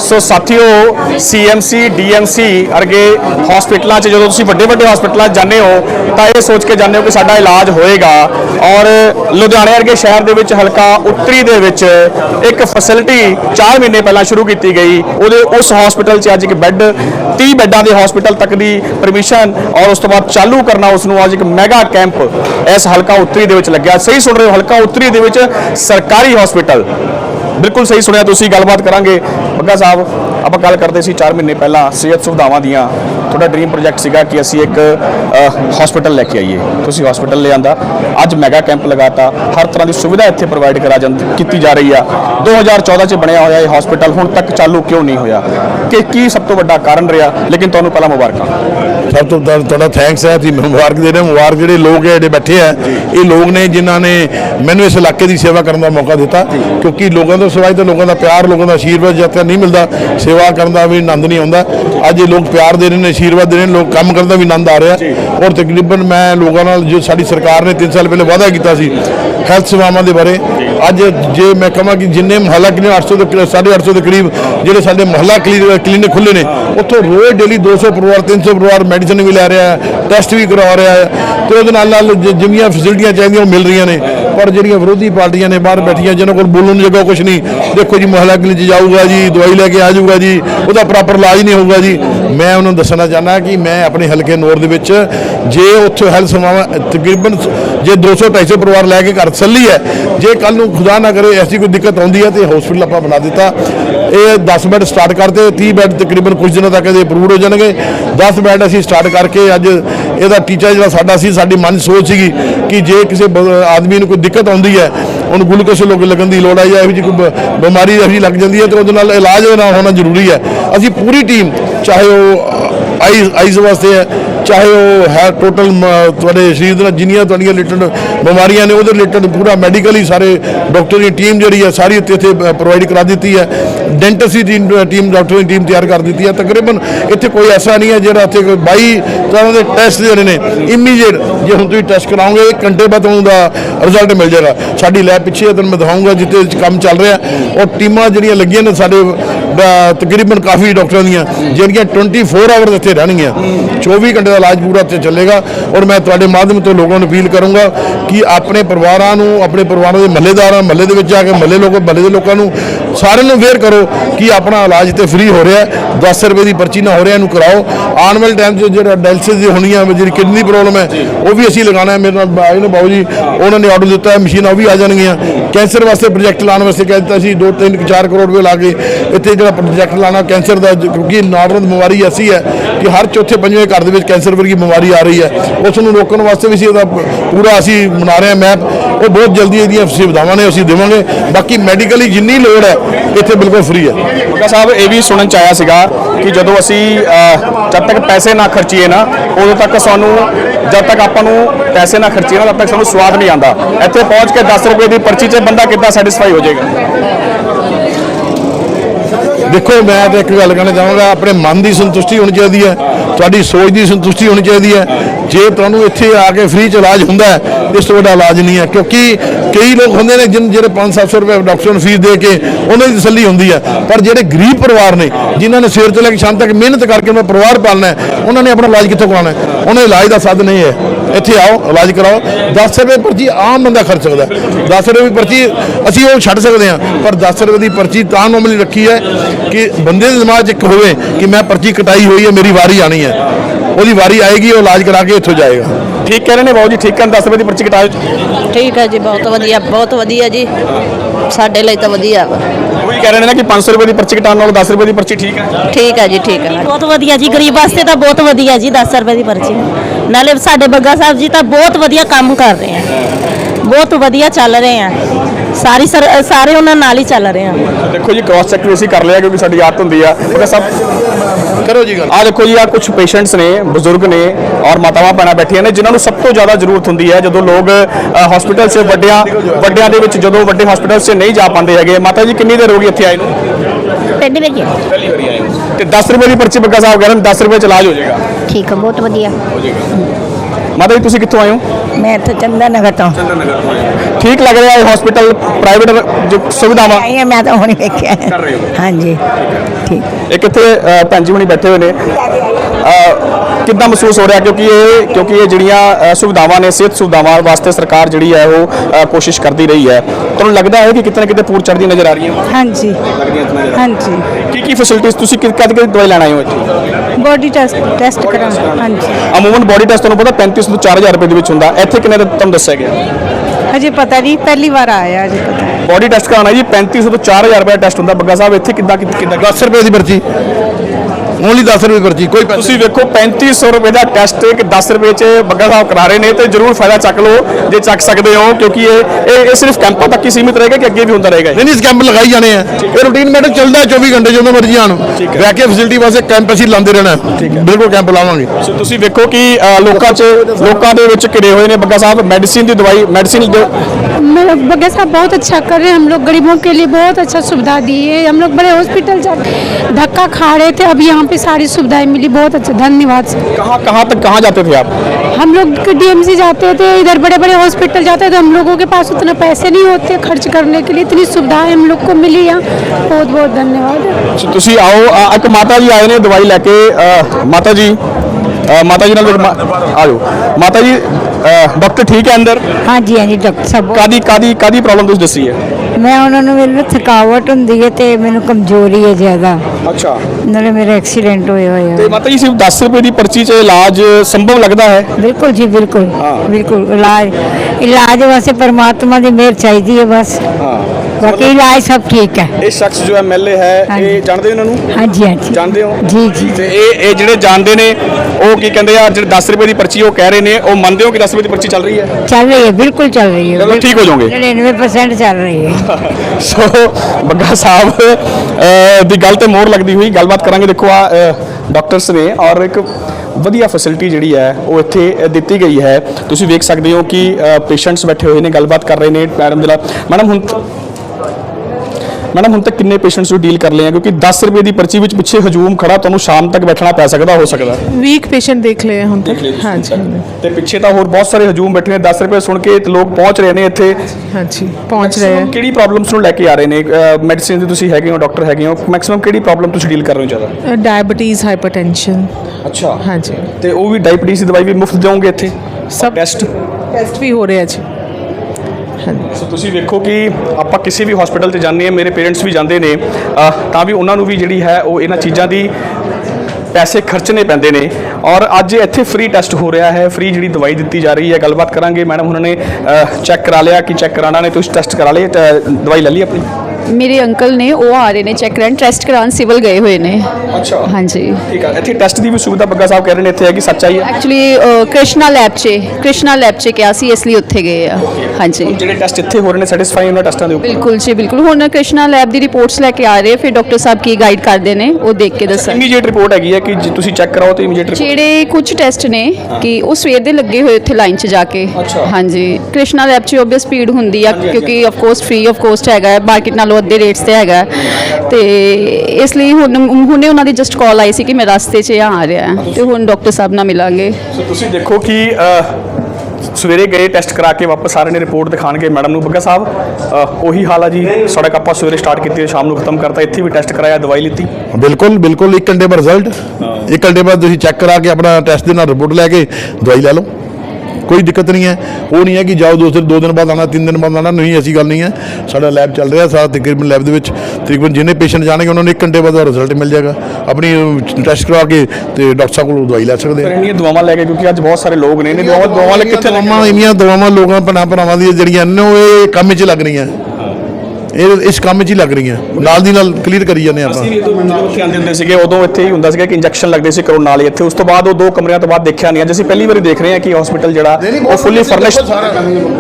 ਸੋ ਸਾਥੀਓ ਸੀਐਮਸੀ ਡੀਐਮਸੀ ਅਰਗੇ ਹਸਪੀਟਲਾਂ 'ਚ ਜਦੋਂ ਤੁਸੀਂ ਵੱਡੇ ਵੱਡੇ ਹਸਪੀਟਲਾਂ 'ਚ ਜਾਂਦੇ ਹੋ, ਤਾਂ ਇਹ ਸੋਚ ਕੇ ਜਾਂਦੇ ਹੋ ਕਿ ਸਾਡਾ ਇਲਾਜ ਹੋਏਗਾ। ਔਰ ਲੁਧਿਆਣੇ ਵਰਗੇ ਸ਼ਹਿਰ ਦੇ ਵਿੱਚ ਹਲਕਾ ਉੱਤਰੀ ਦੇ ਵਿੱਚ ਇੱਕ ਫੈਸਿਲਿਟੀ 4 ਮਹੀਨੇ ਪਹਿਲਾਂ ਸ਼ੁਰੂ ਕੀਤੀ ਗਈ। ਉਹਦੇ ਉਸ ਹਸਪੀਟਲ 'ਚ ਅੱਜ ਇੱਕ ਬੈੱਡ 30 ਬੈੱਡਾਂ ਦੇ ਹਸਪੀਟਲ ਤੱਕ ਦੀ ਪਰਮਿਸ਼ਨ ਔਰ ਉਸ ਤੋਂ ਬਾਅਦ ਚਾਲੂ ਕਰਨਾ ਉਸ ਨੂੰ ਅੱਜ ਇੱਕ ਮੈਗਾ ਕੈਂਪ ਇਸ ਹਲਕਾ ਉੱਤਰੀ ਦੇ ਵਿੱਚ ਲੱਗਿਆ। ਸਹੀ ਸੁਣ ਰਹੇ ਹੋ, ਹਲਕਾ ਉੱਤਰੀ ਦੇ ਵਿੱਚ ਸਰਕਾਰੀ ਹਸਪੀਟਲ ਬਿਲਕੁਲ ਸਹੀ ਸੁਣਿਆ, ਤੁਸੀਂ ਗੱਲਬਾਤ ਕਰਾਂਗੇ। ਬੱਗਾ ਸਾਹਿਬ ਆਪਾਂ ਗੱਲ ਕਰਦੇ ਸੀ 4 ਮਹੀਨੇ ਪਹਿਲਾਂ ਸਿਹਤ ਸੁਵਿਧਾਵਾਂ ਦੀਆਂ। ਤੁਹਾਡਾ ਡ੍ਰੀਮ ਪ੍ਰੋਜੈਕਟ ਸੀਗਾ ਕਿ ਅਸੀਂ ਇੱਕ ਹਸਪੀਟਲ ਲੈ ਕੇ ਆਈਏ। ਤੁਸੀਂ ਹਸਪੀਟਲ ਲੈ ਆਂਦਾ। ਅੱਜ ਮੈਗਾ ਕੈਂਪ ਲਗਾਤਾ। ਹਰ ਤਰ੍ਹਾਂ ਦੀ ਸੁਵਿਧਾ ਇੱਥੇ ਪ੍ਰੋਵਾਈਡ ਕਰਾ ਜਾਂਦੀ ਕੀਤੀ ਜਾ ਰਹੀ ਆ। 2014 ਚ ਬਣਿਆ ਹੋਇਆ ਇਹ ਹਸਪੀਟਲ ਹੁਣ ਤੱਕ ਚਾਲੂ ਕਿਉਂ ਨਹੀਂ ਹੋਇਆ? ਕਿ ਕੀ ਸਭ ਤੋਂ ਵੱਡਾ ਕਾਰਨ ਰਿਹਾ? ਲੇਕਿਨ ਤੁਹਾਨੂੰ ਪਹਿਲਾਂ ਮੁਬਾਰਕਾਂ। ਸਭ ਤੋਂ ਤੁਹਾਡਾ ਥੈਂਕਸ ਹੈ। ਤੁਸੀਂ ਮੁਬਾਰਕ ਦੇ ਰਹੇ ਮੁਬਾਰਕ ਜਿਹੜੇ ਲੋਕ ਹੈ ਜਿਹੜੇ ਬੈਠੇ ਆ ਇਹ ਲੋਕ ਨੇ ਜਿਨ੍ਹਾਂ ਨੇ ਮੈਨੂੰ ਇਸ ਇਲਾਕੇ ਦੀ ਸੇਵਾ ਕਰਨ ਦਾ ਮੌਕਾ ਦਿੱਤਾ। ਕਿਉਂਕਿ ਲੋਕਾਂ ਤੋਂ ਸਿਵਾਏ ਤਾਂ ਲੋਕਾਂ ਦਾ ਪਿਆਰ ਲੋਕਾਂ ਦਾ ਆਸ਼ੀਰਵਾਦ ਜਦ ਤੱਕ ਨਹੀਂ ਮਿਲਦਾ। ਸੇਵਾ ਕਰਨ ਦਾ ਵੀ ਆਨੰਦ ਨਹੀਂ ਆਉਂਦਾ। ਅੱਜ ਇਹ ਲੋਕ ਪਿਆਰ ਦੇ ਰਹੇ ਨੇ ਆਸ਼ੀਰਵਾਦ ਦੇ ਰਹੇ ਲੋਕ ਕੰਮ ਕਰਨ ਦਾ ਵੀ ਆਨੰਦ ਆ ਰਿਹਾ। ਔਰ ਤਕਰੀਬਨ ਮੈਂ ਲੋਕਾਂ ਨਾਲ ਜੋ ਸਾਡੀ ਸਰਕਾਰ ਨੇ 3 ਸਾਲ ਪਹਿਲੇ ਵਾਅਦਾ ਕੀਤਾ ਸੀ ਹੈਲਥ ਸੇਵਾਵਾਂ ਦੇ ਬਾਰੇ। ਅੱਜ ਜੇ ਮੈਂ ਕਹਾਂ ਕਿ ਜਿੰਨੇ ਮੁਹੱਲਾ ਕਲੀਨਿਕ 800 ਤੋਂ 850 ਦੇ ਕਰੀਬ ਜਿਹੜੇ ਸਾਡੇ ਮੁਹੱਲਾ ਕਲੀਨਿਕ ਖੁੱਲੇ ਨੇ ਉੱਥੋਂ ਰੋਜ਼ ਡੇਲੀ 200 ਪਰਿਵਾਰ 300 ਪਰਿਵਾਰ ਮੈਡੀਸਨ ਵੀ ਲੈ ਰਿਹਾ ਹੈ ਟੈਸਟ ਵੀ ਕਰਵਾ ਰਿਹਾ ਹੈ। ਤੇ ਉਹਦੇ ਨਾਲ ਨਾਲ ਜਿੰਨੀਆਂ ਫੈਸਿਲਿਟੀਆਂ ਚਾਹੀਦੀਆਂ ਉਹ ਮਿਲ ਰਹੀਆਂ ਨੇ। ਪਰ ਜਿਹੜੀਆਂ ਵਿਰੋਧੀ ਪਾਰਟੀਆਂ ਨੇ ਬਾਹਰ ਬੈਠੀਆਂ ਜਿਹਨਾਂ ਕੋਲ ਬੋਲਣ ਨੂੰ ਜਗ੍ਹਾ ਕੁਝ ਨਹੀਂ, ਦੇਖੋ ਜੀ ਮੁਹੱਲਾ ਕਲੀਨਿਕ ਜਾਊਗਾ ਜੀ, ਦਵਾਈ ਲੈ ਕੇ ਆ ਜਾਊਗਾ ਜੀ, ਉਹਦਾ ਪ੍ਰੋਪਰ ਇਲਾਜ ਨਹੀਂ ਹੋਊਗਾ ਜੀ। ਮੈਂ ਉਹਨਾਂ ਨੂੰ ਦੱਸਣਾ ਚਾਹੁੰਦਾ ਕਿ ਮੈਂ ਆਪਣੇ ਹਲਕੇ ਨੌਰ ਦੇ ਵਿੱਚ, ਜੇ ਉੱਥੇ ਹੈਲਥ ਸੇਵਾਵਾਂ ਤਕਰੀਬਨ ਜੇ 200 250 ਪਰਿਵਾਰ ਲੈ ਕੇ ਘਰ ਚੱਲੀ ਹੈ, ਜੇ ਕੱਲ ਨੂੰ ਖੁਦਾ ਨਾ ਕਰੇ, ਐਸੀ ਕੋਈ ਦਿੱਕਤ ਆਉਂਦੀ ਹੈ ਤੇ ਹਸਪੀਟਲ ਆਪਾਂ ਬਣਾ ਦਿੱਤਾ। ਇਹ 10 ਬੈੱਡ ਸਟਾਰਟ ਕਰਤੇ 30 ਬੈੱਡ ਤਕਰੀਬਨ ਕੁਝ ਦਿਨਾਂ ਤੱਕ ਇਹਦੇ ਅਪਰੂਵਡ ਹੋ ਜਾਣਗੇ। 10 ਬੈੱਡ ਅਸੀਂ ਸਟਾਰਟ ਕਰਕੇ ਅੱਜ ਇਹਦਾ ਟੀਚਾ ਜਿਹੜਾ ਸਾਡਾ ਸੀ, ਸਾਡੀ ਮਨ ਸੋਚ ਸੀਗੀ ਕਿ ਜੇ ਕਿਸੇ ਬ- ਆਦਮੀ ਨੂੰ ਕੋਈ ਦਿੱਕਤ ਆਉਂਦੀ ਹੈ, ਉਹਨੂੰ ਗਲੂਕੋਜ਼ ਲੋਕ ਲੱਗਣ ਦੀ ਲੋੜ ਹੈ ਜਾਂ ਇਹੋ ਜਿਹੀ ਕੋਈ ਬਿਮਾਰੀ ਇਹੋ ਜਿਹੀ ਲੱਗ ਜਾਂਦੀ ਹੈ, ਤੇ ਉਹਦੇ ਨਾਲ ਇਲਾਜ ਉਹਦਾ ਹੋਣਾ ਜ਼ਰੂਰੀ ਹੈ। ਅਸੀਂ ਪੂਰੀ ਟੀਮ ਚਾਹੇ ਉਹ ਆਈਜ਼ ਆਈਜ਼ ਵਾਸਤੇ ਹੈ ਚਾਹੇ ਉਹ ਹੈ ਟੋਟਲ ਤੁਹਾਡੇ ਸਰੀਰ ਨਾਲ ਜਿੰਨੀਆਂ ਤੁਹਾਡੀਆਂ ਰਿਲੇਟਡ ਬਿਮਾਰੀਆਂ ਨੇ ਉਹਦੇ ਰਿਲੇਟਡ ਪੂਰਾ ਮੈਡੀਕਲੀ ਸਾਰੇ ਡਾਕਟਰ ਦੀ ਟੀਮ ਜਿਹੜੀ ਹੈ ਸਾਰੀ ਉੱਥੇ ਇੱਥੇ ਪ੍ਰੋਵਾਈਡ ਕਰਾ ਦਿੱਤੀ ਹੈ। ਡੈਂਟਿਸਟ ਦੀ ਟੀਮ ਡਾਕਟਰ ਦੀ ਟੀਮ ਤਿਆਰ ਕਰ ਦਿੱਤੀ ਹੈ। ਤਕਰੀਬਨ ਇੱਥੇ ਕੋਈ ਐਸਾ ਨਹੀਂ ਹੈ ਜਿਹੜਾ ਇੱਥੇ ਕੋਈ 22 ਤਰ੍ਹਾਂ ਦੇ ਟੈਸਟ ਜਿਹੜੇ ਨੇ ਇਮੀਡੀਏਟ ਜੇ ਹੁਣ ਤੁਸੀਂ ਟੈਸਟ ਕਰਾਓਗੇ ਇੱਕ ਘੰਟੇ ਬਾਅਦ ਉਹਦਾ ਰਿਜ਼ਲਟ ਮਿਲ ਜਾਏਗਾ। ਸਾਡੀ ਲੈਬ ਪਿੱਛੇ ਹੈ, ਤੁਹਾਨੂੰ ਮੈਂ ਦਿਖਾਊਂਗਾ ਜਿੱਥੇ ਕੰਮ ਚੱਲ ਰਿਹਾ। ਔਰ ਟੀਮਾਂ ਜਿਹੜੀਆਂ ਲੱਗੀਆਂ ਨੇ ਸਾਡੇ ਤਕਰੀਬਨ ਕਾਫੀ ਡਾਕਟਰਾਂ ਦੀਆਂ, ਜਿਹੜੀਆਂ 24 ਆਵਰ ਇੱਥੇ ਰਹਿਣਗੀਆਂ। 24 ਘੰਟੇ ਦਾ ਇਲਾਜ ਪੂਰਾ ਇੱਥੇ ਚੱਲੇਗਾ ਔਰ ਮੈਂ ਤੁਹਾਡੇ ਮਾਧਿਅਮ ਤੋਂ ਲੋਕਾਂ ਨੂੰ ਅਪੀਲ ਕਰੂੰਗਾ ਕਿ ਆਪਣੇ ਪਰਿਵਾਰਾਂ ਨੂੰ, ਆਪਣੇ ਪਰਿਵਾਰਾਂ ਦੇ ਮਹੱਲੇਦਾਰਾਂ, ਮਹੱਲੇ ਦੇ ਵਿੱਚ ਜਾ ਕੇ ਮਹੱਲੇ ਲੋਕ, ਮਹੱਲੇ ਦੇ ਲੋਕਾਂ ਨੂੰ ਸਾਰਿਆਂ ਨੂੰ ਅਵੇਅਰ ਕਰੋ ਕਿ ਆਪਣਾ ਇਲਾਜ ਤੇ ਫ੍ਰੀ ਹੋ ਰਿਹਾ ਹੈ। 10 ਰੁਪਏ ਦੀ ਪਰਚੀ ਨਾ ਹੋ ਰਿਹਾ, ਇਹਨੂੰ ਕਰਾਓ। ਆਉਣ ਵਾਲੇ ਟਾਈਮ 'ਚ ਜਿਹੜਾ ਡਾਇਲਸਿਸ ਦੀ ਹੋਣੀ ਹੈ ਜਿਹੜੀ ਕਿਡਨੀ ਪ੍ਰੋਬਲਮ ਹੈ, ਉਹ ਵੀ ਅਸੀਂ ਲਗਾਉਣਾ ਹੈ। ਮੇਰੇ ਨਾਲ ਆਏ ਨੇ ਬਾਬੂ ਜੀ, ਉਹਨਾਂ ਨੇ ਆਰਡਰ ਦਿੱਤਾ ਹੈ, ਮਸ਼ੀਨਾਂ ਉਹ ਵੀ ਆ ਜਾਣਗੀਆਂ। ਕੈਂਸਰ ਵਾਸਤੇ ਪ੍ਰੋਜੈਕਟ ਲਾਉਣ ਵਾਸਤੇ ਕਹਿ ਦਿੱਤਾ ਸੀ 2-3 4 ਕਰੋੜ ਰੁਪਏ ਲਾ ਕੇ ਇੱਥੇ ਜਿਹੜਾ ਪ੍ਰੋਜੈਕਟ ਲਾਣਾ ਕੈਂਸਰ ਦਾ ਕਿਉਂਕਿ ਨਾਰਮਲ ਬਿਮਾਰੀ ਐਸੀ ਹੈ ਕਿ ਹਰ ਚੌਥੇ ਪੰਜਵੇਂ ਘਰ ਦੇ ਵਿੱਚ ਕੈਂਸਰ ਵਰਗੀ ਬਿਮਾਰੀ ਆ ਰਹੀ ਹੈ। ਉਸ ਨੂੰ ਰੋਕਣ ਵਾਸਤੇ ਵੀ ਅਸੀਂ ਉਹਦਾ ਪੂਰਾ ਅਸੀਂ ਬਣਾ ਰਹੇ ਹਾਂ ਮੈਪ ਉਹ ਬਹੁਤ ਜਲਦੀ ਇਹਦੀਆਂ ਸੁਵਿਧਾਵਾਂ ਨੇ, ਅਸੀਂ ਦੇਵਾਂਗੇ। ਬਾਕੀ ਮੈਡੀਕਲੀ ਜਿੰਨੀ ਲੋੜ ਹੈ, ਇੱਥੇ ਬਿਲਕੁਲ ਫ੍ਰੀ ਹੈ। ਬੱਗਾ ਸਾਹਿਬ, ਇਹ ਵੀ ਸੁਣਨ ਚ ਆਇਆ ਸੀਗਾ ਕਿ ਜਦੋਂ ਅਸੀਂ ਜਦ ਤੱਕ ਪੈਸੇ ਨਾ ਖਰਚੀਏ ਨਾ, ਉਦੋਂ ਤੱਕ ਸਾਨੂੰ, ਜਦ ਤੱਕ ਆਪਾਂ ਨੂੰ ਪੈਸੇ ਨਾ ਖਰਚੀਏ ਨਾ, ਤਦ ਤੱਕ ਸਾਨੂੰ ਸਵਾਦ ਨਹੀਂ ਆਉਂਦਾ। ਇੱਥੇ ਪਹੁੰਚ ਕੇ 10 ਰੁਪਏ ਦੀ ਪਰਚੀ 'ਚ ਬੰਦਾ ਕਿੱਦਾਂ ਸੈਟੀਸਫਾਈ ਹੋ ਜਾਏਗਾ? ਦੇਖੋ, ਮੈਂ ਤਾਂ ਇੱਕ ਗੱਲ ਕਹਿਣਾ ਚਾਹਾਂਗਾ, ਆਪਣੇ ਮਨ ਦੀ ਸੰਤੁਸ਼ਟੀ ਹੋਣੀ ਚਾਹੀਦੀ ਹੈ, ਤੁਹਾਡੀ ਸੋਚ ਦੀ ਸੰਤੁਸ਼ਟੀ ਹੋਣੀ ਚਾਹੀਦੀ ਹੈ। ਜੇ ਤੁਹਾਨੂੰ ਇੱਥੇ ਆ ਕੇ ਫ੍ਰੀ ਚ ਇਲਾਜ ਹੁੰਦਾ ਇਸ ਤੋਂ ਵੱਡਾ ਇਲਾਜ ਨਹੀਂ ਹੈ, ਕਿਉਂਕਿ ਕਈ ਲੋਕ ਹੁੰਦੇ ਨੇ ਜਿਨ ਜਿਹੜੇ 5-700 ਰੁਪਏ ਡਾਕਟਰ ਨੂੰ ਫੀਸ ਦੇ ਕੇ ਉਹਨਾਂ ਦੀ ਤਸੱਲੀ ਹੁੰਦੀ ਹੈ। ਪਰ ਜਿਹੜੇ ਗਰੀਬ ਪਰਿਵਾਰ ਨੇ, ਜਿਨ੍ਹਾਂ ਨੇ ਸਵੇਰ ਤੋਂ ਲੈ ਕੇ ਸ਼ਾਮ ਤੱਕ ਮਿਹਨਤ ਕਰਕੇ ਆਪਣਾ ਪਰਿਵਾਰ ਪਾਲਣਾ ਹੈ, ਉਹਨਾਂ ਨੇ ਆਪਣਾ ਇਲਾਜ ਕਿੱਥੋਂ ਕਰਾਉਣਾ ਹੈ? ਉਹਨਾਂ ਇਲਾਜ ਦਾ ਸਾਧਨ ਨਹੀਂ ਹੈ। ਇੱਥੇ ਆਓ, ਇਲਾਜ ਕਰਾਓ। 10 ਰੁਪਏ ਪਰਚੀ ਆਮ ਬੰਦਾ ਖਰਚ ਸਕਦਾ ਹੈ। 10 ਰੁਪਏ ਦੀ ਪਰਚੀ ਅਸੀਂ ਉਹ ਛੱਡ ਸਕਦੇ ਹਾਂ, ਪਰ 10 ਰੁਪਏ ਦੀ ਪਰਚੀ ਤਾਂ ਨੋਰਮਲੀ ਰੱਖੀ ਹੈ ਕਿ ਬੰਦੇ ਦੇ ਦਿਮਾਗ 'ਚ ਇੱਕ ਹੋਵੇ ਕਿ ਮੈਂ ਪਰਚੀ ਕਟਾਈ ਹੋਈ ਹੈ, ਮੇਰੀ ਵਾਰੀ ਆਣੀ ਹੈ। ਉਹਦੀ ਵਾਰੀ ਆਏਗੀ ਉਹ ਇਲਾਜ ਕਰਾ ਕੇ ਇੱਥੋਂ ਜਾਏਗਾ। ਠੀਕ ਕਹਿ ਰਹੇ ਨੇ ਬਾਬੂ ਜੀ ਠੀਕ ਕਰਨ 10 ਰੁਪਏ ਦੀ ਪਰਚੀ ਕਟਾਓ ਠੀਕ ਹੈ ਜੀ ਬਹੁਤ ਵਧੀਆ ਬਹੁਤ ਵਧੀਆ ਜੀ। ਸਾਡੇ ਲਈ ਤਾਂ ਵਧੀਆ ਵਾ। ਉਹ ਵੀ ਕਹਿ ਰਹੇ ਨੇ ਨਾ ਕਿ 500 ਰੁਪਏ ਦੀ ਪਰਚੀ ਕਟਾਉਣ ਨਾਲੋਂ 10 ਰੁਪਏ ਦੀ ਪਰਚੀ ਠੀਕ ਹੈ। ਠੀਕ ਹੈ ਜੀ ਠੀਕ ਹੈ। ਬਹੁਤ ਵਧੀਆ ਜੀ ਗਰੀਬ ਵਾਸਤੇ ਤਾਂ ਬਹੁਤ ਵਧੀਆ ਜੀ 10 ਰੁਪਏ ਦੀ ਪਰਚੀ। ਨਾਲੇ ਸਾਡੇ ਬੱਗਾ ਸਾਹਿਬ ਜੀ ਤਾਂ ਬਹੁਤ ਵਧੀਆ ਕੰਮ ਕਰ ਰਹੇ ਆ। ਬਹੁਤ ਵਧੀਆ ਚੱਲ ਰਹੇ ਆ। ਸਾਰੀ ਸਰ- ਸਾਰੇ ਉਹਨਾਂ ਨਾਲ ਹੀ ਚੱਲ ਰਹੇ ਆ। ਦੇਖੋ ਜੀ ਕ੍ਰਾਸ ਚੈੱਕ ਵੀ ਅਸੀਂ ਕਰ ਲਿਆ ਕਿਉਂਕਿ ਸਾਡੀ ਆਦਤ ਹੁੰਦੀ ਆ। ਬਗਾ ਸਭ ਕਰੋ ਜੀ ਗੱਲ। ਆ ਦੇਖੋ ਜੀ ਆ ਕੁਝ ਪੇਸ਼ੈਂਟਸ ਨੇ ਬਜ਼ੁਰਗ ਨੇ ਔਰ ਮਾਤਾਵਾਂ ਭੈਣਾਂ ਬੈਠੀਆਂ ਨੇ ਜਿਨ੍ਹਾਂ ਨੂੰ ਸਭ ਤੋਂ ਜ਼ਿਆਦਾ ਜ਼ਰੂਰਤ ਹੁੰਦੀ ਹੈ ਜਦੋਂ ਲੋਕ ਹਸਪੀਟਲ 'ਚ ਵੱਡਿਆਂ ਵੱਡਿਆਂ ਦੇ ਵਿੱਚ ਜਦੋਂ ਵੱਡੇ ਹਸਪੀਟਲ 'ਚ ਨਹੀਂ ਜਾ ਪਾਉਂਦੇ ਹੈਗੇ। ਮਾਤਾ ਜੀ ਕਿੰਨੀ ਦੇਰ ਹੋ ਗਈ ਇੱਥੇ ਆਏ ਨੂੰ? ਪਿੰਡ ਵਿੱਚ ਪਹਿਲੀ ਵਾਰੀ ਆਏ ਤੇ 10 ਰੁਪਏ ਦੀ ਪਰਚੀ ਬੱਗਾ ਸਾਹਿਬ ਕਹਿ ਰਹੇ ਨੇ 10 ਰੁਪਏ 'ਚ ਇਲਾਜ ਹੋ ਜਾਏਗਾ। ਠੀਕ ਹੈ ਬਹੁਤ ਵਧੀਆ। ਮਾਤਾ ਜੀ ਤੁਸੀਂ ਕਿੱਥੋਂ ਆਏ ਹੋ? ਮੈਂ ਇੱਥੇ ਚੰਦਾ ਨਗਰ ਤੋਂ ਠੀਕ ਲੱਗ ਰਿਹਾ ਹੈ ਹਸਪੀਟਲ ਪ੍ਰਾਈਵੇਟ ਜੋ ਸੁਵਿਧਾਵਾਂ? ਆਈ ਹਾਂ ਮੈਂ ਤਾਂ ਹੁਣ ਵੇਖਿਆ। ਹੈ। ਕਰ ਰਹੇ ਹੋ। ਹਾਂਜੀ। ਠੀਕ। ਇੱਕ ਇੱਥੇ ਅ, ਭੈਣ ਜੀ ਹੁਣੀ ਬੈਠੇ ਹੋਏ ਨੇ। ਅ, ਕਿੱਦਾਂ ਮਹਿਸੂਸ ਹੋ ਰਿਹਾ? ਕਿਉਂਕਿ ਇਹ ਕਿਉਂਕਿ ਇਹ ਜਿਹੜੀਆਂ ਅ, ਸੁਵਿਧਾਵਾਂ ਨੇ ਸਿਹਤ ਸੁਵਿਧਾਵਾਂ ਵਾਸਤੇ ਸਰਕਾਰ ਜਿਹੜੀ ਹੈ ਉਹ ਅ, ਕੋਸ਼ਿਸ਼ ਕਰਦੀ ਰਹੀ ਹੈ। ਤੁਹਾਨੂੰ ਲੱਗਦਾ ਹੈ ਕਿ ਕਿਤੇ ਨਾ ਕਿਤੇ ਪੂਰ ਚੜ੍ਹਦੀ ਨਜ਼ਰ ਆ ਰਹੀ ਹੈ? ਹਾਂਜੀ। ਹਾਂਜੀ। ਕੀ ਕੀ ਫੈਸਿਲਿਟੀਆਂ ਤੁਸੀਂ ਕਿ- ਕਦ ਕਦ ਦਵਾਈ ਲੈਣ ਆਏ ਹੋ ਇੱਥੇ? ਬੋਡੀ ਟੈਸਟ ਟੈਸਟ ਕਰਾਉਣਾ ਹਾਂਜੀ। ਅਮੂਮਨ ਬੋਡੀ ਟੈਸਟ ਤੁਹਾਨੂੰ ਪਤਾ 3500 ਤੋਂ 4000 ਰੁਪਏ ਦੇ ਵਿੱਚ ਹੁੰਦਾ। ਇੱਥੇ ਕਿੰਨੇ ਦਾ ਤੁਹਾਨੂੰ ਦੱਸਿਆ ਗਿਆ? ਹਜੇ ਪਤਾ ਨਹੀਂ ਪਹਿਲੀ ਵਾਰ ਆਇਆ ਹਜੇ ਪਤਾ ਨਹੀਂ। ਬੋਡੀ ਟੈਸਟ ਕਰਾਉਣਾ ਜੀ 3500 ਤੋਂ 4000 ਰੁਪਏ ਦਾ ਟੈਸਟ ਹੁੰਦਾ। ਬੱਗਾ ਸਾਹਿਬ ਇੱਥੇ ਕਿੱਦਾਂ ਕਿੱਦਾਂ 10 ਰੁਪਏ ਦੀ ਪਰਚੀ ਓਨਲੀ 10 ਰੁਪਏ ਦੀ ਪਰਚੀ ਕੋਈ ਪੈਸੇ ਤੁਸੀਂ ਵੇਖੋ 3500 ਰੁਪਏ ਦਾ ਟੈਸਟ ਇੱਕ 10 ਰੁਪਏ ਚ ਬੱਗਾ ਸਾਹਿਬ ਕਰਾ ਰਹੇ ਨੇ ਤੇ ਜਰੂਰ ਫਾਇਦਾ ਚੱਕ ਲਓ ਜੇ ਚੱਕ ਸਕਦੇ ਹੋ ਕਿਉਂਕਿ ਇਹ ਇਹ ਇਹ ਸਿਰਫ ਕੈਂਪਾਂ ਤੱਕ ਹੀ ਸੀਮਿਤ ਰਹੇਗਾ ਕਿ ਅੱਗੇ ਵੀ ਹੁੰਦਾ ਰਹੇਗਾ ਇਹ? ਨਹੀਂ ਨਹੀਂ ਕੈਂਪ ਲਗਾਈ ਜਾਣੇ ਆ ਇਹ ਰੂਟੀਨ ਮੈਡਮ ਚੱਲਦਾ ਹੈ 24 ਘੰਟੇ ਜਦੋਂ ਮਰਜ਼ੀ ਆਣ ਰਹਿ ਕੇ ਫੈਸਿਲਿਟੀ ਵਾਸਤੇ ਕੈਂਪ ਅਸੀਂ ਲਾਉਂਦੇ ਰਹਿਣਾ ਹੈ। ਬਿਲਕੁਲ ਕੈਂਪ ਲਾਵਾਂਗੇ ਸੋ ਤੁਸੀਂ ਵੇਖੋ ਕਿ ਅ, ਲੋਕਾਂ 'ਚ ਲੋਕਾਂ ਦੇ ਵਿੱਚ ਘਿਰੇ ਹੋਏ ਨੇ ਬੱਗਾ ਸਾਹਿਬ ਮੈਡੀਸਿਨ ਦੀ ਦਵਾਈ ਮੈਡੀਸਿਨ मेरा बग्गा साहब बहुत अच्छा कर रहे हैं हम लोग गरीबों के लिए बहुत अच्छा सुविधा दी है हम लोग बड़े हॉस्पिटल जा धक्का खा रहे थे अब यहाँ पे सारी सुविधाएं मिली बहुत अच्छा धन्यवाद सर कहाँ कहाँ तक कहाँ जाते थे आप हम लोग डीएमसी जाते थे इधर बड़े बड़े हॉस्पिटल जाते थे हम लोगों के पास उतना पैसे नहीं होते खर्च करने के लिए इतनी सुविधाएं हम लोग को मिली यहाँ बहुत बहुत धन्यवाद ਸੋ ਤੁਸੀਂ ਆਓ ਅ, ਇੱਕ ਮਾਤਾ ਜੀ ਆਏ ਨੇ ਦਵਾਈ ਲੈ ਕੇ ਅ, ਮਾਤਾ ਜੀ ਅ, ਮਾਤਾ ਜੀ ਨਾਲ ਇੱਕ ਮਾ- ਆ ਜਾਓ ਮਾਤਾ ਜੀ ਅ, ਡਾਕਟਰ ਠੀਕ ਹੈ ਅੰਦਰ हाँ जी हाँ जी डॉक्टर साहब ਕਾਦੀ ਕਾਦੀ ਕਾਦੀ ਪ੍ਰੋਬਲਮ ਤੁਸੀਂ ਦੱਸੀ ਹੈ ਮੈਂ ਉਹਨਾਂ ਨੂੰ ਮੇਰੇ ਥਕਾਵਟ ਹੁੰਦੀ ਹੈ ਤੇ ਮੈਨੂੰ ਕਮਜ਼ੋਰੀ ਹੈ ਜ਼ਿਆਦਾ। ਅੱਛਾ। ਨਾਲੇ ਮੇਰਾ ਐਕਸੀਡੈਂਟ ਹੋਇਆ ਹੋਇਆ। ਤੇ ਮਾਤਾ ਜੀ ਸਿਰਫ 10 ਰੁਪਏ ਦੀ ਪਰਚੀ 'ਚ ਇਲਾਜ ਸੰਭਵ ਲੱਗਦਾ ਹੈ? ਬਿਲਕੁਲ ਜੀ ਬਿਲਕੁਲ। ਹਾਂ। ਬਿਲਕੁਲ। ਇਲਾਜ ਇਲਾਜ ਵਾਸਤੇ ਪਰਮਾਤਮਾ ਦੀ ਮਿਹਰ ਚਾਹੀਦੀ ਹੈ ਬਸ। ਬਾਕੀ ਇਲਾਜ ਸਭ ਠੀਕ ਹੈ। ਇਹ ਸ਼ਖਸ ਜੋ ਐਮਐਲਏ ਹੈ ਹਾਂਜੀ। ਇਹ ਜਾਣਦੇ ਹੋ ਇਹਨਾਂ ਨੂੰ? ਹਾਂਜੀ ਹਾਂਜੀ। ਜਾਣਦੇ ਹੋ? ਜੀ ਜੀ। ਤੇ ਇਹ ਇਹ ਜਿਹੜੇ ਜਾਣਦੇ ਨੇ ਉਹ ਕੀ ਕਹਿੰਦੇ ਆ ਜਿਹੜੇ 10 ਰੁਪਏ ਦੀ ਪਰਚੀ ਉਹ ਕਹਿ ਰਹੇ ਨੇ ਉਹ ਮੰਨਦੇ ਹੋ ਕਿ 10 ਰੁਪਏ ਦੀ ਪਰਚੀ ਚੱਲ ਰਹੀ ਹੈ? ਚੱਲ ਰਹੀ ਹੈ ਬਿਲकुल ਚੱਲ ਰਹੀ ਹੈ। ਚਲੋ ਠੀਕ ਹੋ ਜਾਓਗੇ। 99% ਚੱਲ ਰਹੀ ਹੈ। (laughs) ਸੋ ਬੱਗਾ ਸਾਹਿਬ ਅਹ, ਦੀ ਗੱਲ ਤੇ ਮੋਹਰ ਲੱਗਦੀ ਹੋਈ ਗੱਲਬਾਤ ਕਰਾਂਗੇ। ਦੇਖੋ ਆ ਡਾਕਟਰਸ ਨੇ ਔਰ ਇੱਕ ਵਧੀਆ ਫੈਸਿਲਿਟੀ ਜਿਹੜੀ ਹੈ ਉਹ ਇੱਥੇ ਦਿੱਤੀ ਗਈ ਹੈ। ਤੁਸੀਂ ਵੇਖ ਸਕਦੇ ਹੋ ਕਿ ਪੇਸ਼ੈਂਟਸ ਬੈਠੇ ਹੋਏ ਨੇ ਗੱਲਬਾਤ ਕਰ ਰਹੇ ਨੇ ਮੈਡਮ ਦੇ ਨਾਲ। ਮੈਡਮ ਹੁਣ ਮੈਡਮ ਹੁਣ ਤੱਕ ਕਿੰਨੇ ਪੇਸ਼ੈਂਟਸ ਨੂੰ ਡੀਲ ਕਰ ਲਏ ਆ? ਕਿਉਂਕਿ 10 ਰੁਪਏ ਦੀ ਪਰਚੀ ਵਿੱਚ ਪਿੱਛੇ ਹਜੂਮ ਖੜਾ ਤੁਹਾਨੂੰ ਸ਼ਾਮ ਤੱਕ ਬੈਠਣਾ ਪੈ ਸਕਦਾ ਹੋ ਸਕਦਾ। ਵੀਕ ਪੇਸ਼ੈਂਟ ਦੇਖ ਲਏ ਹੁਣ ਤੱਕ। ਹਾਂਜੀ। ਤੇ। ਪਿੱਛੇ ਤਾਂ ਹੋਰ ਬਹੁਤ ਸਾਰੇ ਹਜੂਮ ਬੈਠੇ ਨੇ 10 ਰੁਪਏ ਸੁਣ ਕੇ ਤੇ ਲੋਕ ਪਹੁੰਚ ਰਹੇ ਨੇ ਇੱਥੇ। ਹਾਂਜੀ ਪਹੁੰਚ ਰਹੇ Maximum ਕਿਹੜੀ ਪ੍ਰੋਬਲਮਸ ਨੂੰ ਲੈ ਕੇ ਆ ਰਹੇ ਨੇ? ਮੈਡੀਸਿਨ ਦੇ ਤੁਸੀਂ ਹੈਗੇ ਹੋ ਡਾਕਟਰ ਹੈਗੇ ਹੋ ਮੈਕਸਿਮਮ ਕਿਹੜੀ ਪ੍ਰੋਬਲਮ ਤੁਸੀਂ ਡੀਲ ਕਰ ਰਹੇ ਹੋ ਜ਼ਿਆਦਾ? ਡਾਇਬੀਟੀਜ਼ ਹਾਈਪਰਟੈਂਸ਼ਨ ਅੱਛਾ। ਹਾਂਜੀ। ਤੇ ਉਹ ਵੀ ਡਾਇਬੀਟੀਜ਼ ਦੀ ਦਵਾਈ ਵੀ ਮੁਫਤ ਦਿਓਗੇ ਇੱਥੇ? ਸਭ ਟੈਸਟ ਟੈਸਟ ਵੀ ਹੋ ਰਿਹਾ ਜੀ। ਸੋ ਤੁਸੀਂ ਵੇਖੋ ਕਿ ਆਪਾਂ ਕਿਸੇ ਵੀ ਹਸਪੀਟਲ ਤੇ ਜਾਂਦੇ ਆ ਮੇਰੇ ਪੇਰੈਂਟਸ ਵੀ ਜਾਂਦੇ ਨੇ ਤਾਂ ਵੀ ਉਹਨਾਂ ਨੂੰ ਵੀ ਜਿਹੜੀ ਹੈ ਉਹ ਇਹਨਾਂ ਚੀਜ਼ਾਂ ਦੀ ਪੈਸੇ ਖਰਚਣੇ ਪੈਂਦੇ ਨੇ। ਔਰ ਅੱਜ ਇੱਥੇ ਫ੍ਰੀ ਟੈਸਟ ਹੋ ਰਿਹਾ ਹੈ ਫ੍ਰੀ ਜਿਹੜੀ ਦਵਾਈ ਦਿੱਤੀ ਜਾ ਰਹੀ ਹੈ ਗੱਲਬਾਤ ਕਰਾਂਗੇ। ਮੈਡਮ ਉਹਨਾਂ ਨੇ ਚੈੱਕ ਕਰਾ ਲਿਆ ਕਿ ਚੈੱਕ ਕਰਾਣਾ ਨੇ ਤੁਸੀਂ ਟੈਸਟ ਕਰਾ ਲਏ ਦਵਾਈ ਲੈ ਲਈ ਆਪਣੀ? ਮੇਰੇ ਅੰਕਲ ਨੇ ਉਹ ਆ ਰਹੇ ਨੇ ਚੈੱਕ ਕਰਾਉਣ ਟੈਸਟ ਕਰਾਉਣ ਸਿਵਲ ਗਏ ਹੋਏ ਨੇ। ਅੱਛਾ। ਹਾਂਜੀ। ਠੀਕ ਆ ਇੱਥੇ ਟੈਸਟ ਦੀ ਵੀ ਸੁਵਿਧਾ ਬੱਗਾ ਸਾਹਿਬ ਕਹਿ ਰਹੇ ਨੇ ਇੱਥੇ ਹੈ ਕਿ ਸੱਚਾਈ ਹੈ? ਐਕਚੁਅਲੀ ਕ੍ਰਿਸ਼ਨਾ ਲੈਬ 'ਚ ਕ੍ਰਿਸ਼ਨਾ ਲੈਬ 'ਚ ਕਿਹਾ ਸੀ ਇਸ ਲਈ ਉੱਥੇ ਗਏ ਆ। ਹਾਂਜੀ। ਜਿਹੜੇ ਟੈਸਟ ਇੱਥੇ ਹੋ ਰਹੇ ਨੇ ਸੈਟੀਸਫਾਈ ਉਹਨਾਂ ਟੈਸਟਾਂ ਦੇ ਉੱਪਰ? ਬਿਲਕੁਲ ਜੀ ਬਿਲਕੁਲ। ਹੁਣ ਕ੍ਰਿਸ਼ਨਾ ਲੈਬ ਦੀ ਰਿਪੋਰਟਸ ਲੈ ਕੇ ਆ ਰਹੇ ਫਿਰ ਡਾਕਟਰ ਸਾਹਿਬ ਕੀ ਗਾਈਡ ਕਰਦੇ ਨੇ ਉਹ ਦੇਖ ਕੇ ਦੱਸਣ। ਇਮੀਡੀਏਟ ਰਿਪੋਰਟ ਹੈਗੀ ਹੈ ਕਿ ਜੇ ਤੁਸੀਂ ਚੈੱਕ ਕਰਾਓ ਤੇ ਇਮੀਡੀਏਟ ਜਿਹੜੇ ਕੁਝ ਟੈਸਟ ਨੇ ਕਿ ਉਹ ਸਵੇਰ ਦੇ ਲੱਗੇ ਹੋਏ ਉੱਥੇ ਲਾਈਨ 'ਚ ਜਾ ਕੇ। ਅੱਛਾ। ਹਾਂਜੀ। ਕ੍ਰਿਸ਼ਨਾ ਲੈਬ 'ਚ ਓਬਵੀਅਸ ਸਪੀਡ ਹੁੰਦੀ ਆ ਹਾਂਜੀ, ਕਿਉਂਕਿ of course free of cost ਹੈਗਾ ਮਾਰਕੀਟ ਨਾਲੋਂ ਅੱਧੇ ਰੇਟਸ ਤੇ ਹੈਗਾ। ਤੇ ਇਸ ਲਈ ਹੁਣ ਹੁਣੇ ਉਹਨਾਂ ਦੀ ਜਸਟ ਕਾਲ ਆਈ ਸੀ ਕਿ ਮੈਂ ਰਸਤੇ 'ਚ ਆ ਰਿਹਾ। ਤੇ ਹੁਣ ਡਾਕਟਰ ਸਾਹਿਬ ਨਾਲ ਮਿਲਾਂਗੇ। ਸੋ ਤੁਸੀਂ ਦੇਖੋ ਕਿ ਅਹ, ਸਵੇਰੇ ਗਏ ਟੈਸਟ ਕਰਾ ਕੇ ਵਾਪਸ ਆ ਰਹੇ ਨੇ ਰਿਪੋਰਟ ਦਿਖਾਣਗੇ ਮੈਡਮ ਨੂੰ। ਬੱਗਾ ਸਾਹਿਬ ਉਹੀ ਹਾਲ ਆ ਜੀ। ਸੜਕ ਆਪਾਂ ਸਵੇਰੇ ਸਟਾਰਟ ਕੀਤੀ ਤੇ ਸ਼ਾਮ ਨੂੰ ਖਤਮ ਕਰਤਾ। ਇੱਥੇ ਵੀ ਟੈਸਟ ਕਰਾਇਆ ਦਵਾਈ ਲਿੱਤੀ। ਬਿਲਕੁਲ ਬਿਲਕੁਲ। ਇੱਕ ਘੰਟੇ ਬਾਅਦ ਰਿਜ਼ਲਟ ਇੱਕ ਘੰਟੇ ਬਾਅਦ ਤੁਸੀਂ ਚੈੱਕ ਕਰਾ ਕੇ ਆਪਣਾ ਟੈਸਟ ਦੇ ਨਾਲ ਰਿਪੋਰਟ ਲੈ ਕੇ ਦਵਾਈ ਲੈ ਲਓ। ਕੋਈ ਦਿੱਕਤ ਨਹੀਂ ਹੈ। ਉਹ ਨਹੀਂ ਹੈ ਕਿ ਜਾਓ ਦੋ ਦਿਨ ਦੋ ਦਿਨ ਬਾਅਦ ਆਣਾ ਤਿੰਨ ਦਿਨ ਬਾਅਦ ਆਣਾ ਨਹੀਂ ਐਸੀ ਗੱਲ ਨਹੀਂ ਹੈ। ਸਾਡਾ ਲੈਬ ਚੱਲ ਰਿਹਾ ਸਾਰਾ ਤਕਰੀਬਨ ਲੈਬ ਦੇ ਵਿੱਚ। ਤਕਰੀਬਨ ਜਿੰਨੇ ਪੇਸ਼ੈਂਟ ਜਾਣਗੇ ਉਹਨਾਂ ਨੂੰ ਇੱਕ ਘੰਟੇ ਬਾਅਦ ਰਿਜ਼ਲਟ ਮਿਲ ਜਾਏਗਾ। ਆਪਣੀ ਟੈਸਟ ਕਰਾ ਕੇ ਤੇ ਡਾਕਟਰ ਸਾਹਿਬ ਕੋਲੋਂ ਦਵਾਈ ਲੈ ਸਕਦੇ ਆ। ਇੰਨੀਆਂ ਦਵਾਵਾਂ ਲੈ ਕੇ ਕਿਉਂਕਿ ਅੱਜ ਬਹੁਤ ਸਾਰੇ ਲੋਕ ਨੇ ਇਹਨੇ ਦਵਾਵਾਂ ਦਵਾਵਾਂ ਲੈ ਕਿੱਥੇ ਲੈ ਕੇ ਦਵਾਵਾਂ ਇੰਨੀਆਂ ਦਵਾਵਾਂ ਲੋਕਾਂ ਭੈਣਾਂ ਭਰਾਵਾਂ ਦੀਆਂ ਜਿਹੜੀਆਂ ਨੇ ਉਹ ਇਹ ਕੰਮ 'ਚ ਲੱਗ ਰਹੀਆਂ। ਇਹ ਇਸ ਕੰਮ 'ਚ ਹੀ ਲੱਗ ਰਹੀਆਂ। ਨਾਲ ਦੀ ਨਾਲ ਕਲੀਅਰ ਕਰੀ ਜਾਂਦੇ ਆਪਾਂ। ਅਸੀਂ ਵੀ ਜਦੋਂ ਉੱਥੇ ਆਉਂਦੇ ਹੁੰਦੇ ਸੀਗੇ ਉਦੋਂ ਇੱਥੇ ਹੀ ਹੁੰਦਾ ਸੀਗਾ ਕਿ ਇੰਜੈਕਸ਼ਨ ਲੱਗਦੇ ਸੀ ਕਰੋਨਾ ਵਾਲੇ ਇੱਥੇ। ਉਸ ਤੋਂ ਬਾਅਦ ਉਹ ਦੋ ਕਮਰਿਆਂ ਤੋਂ ਬਾਅਦ ਦੇਖਿਆ ਨਹੀਂ। ਅੱਜ ਅਸੀਂ ਪਹਿਲੀ ਵਾਰੀ ਦੇਖ ਰਹੇ ਹਾਂ ਕਿ ਹਸਪੀਟਲ ਜਿਹੜਾ ਉਹ ਫੁੱਲੀ ਫਰਨਿਸ਼ਡ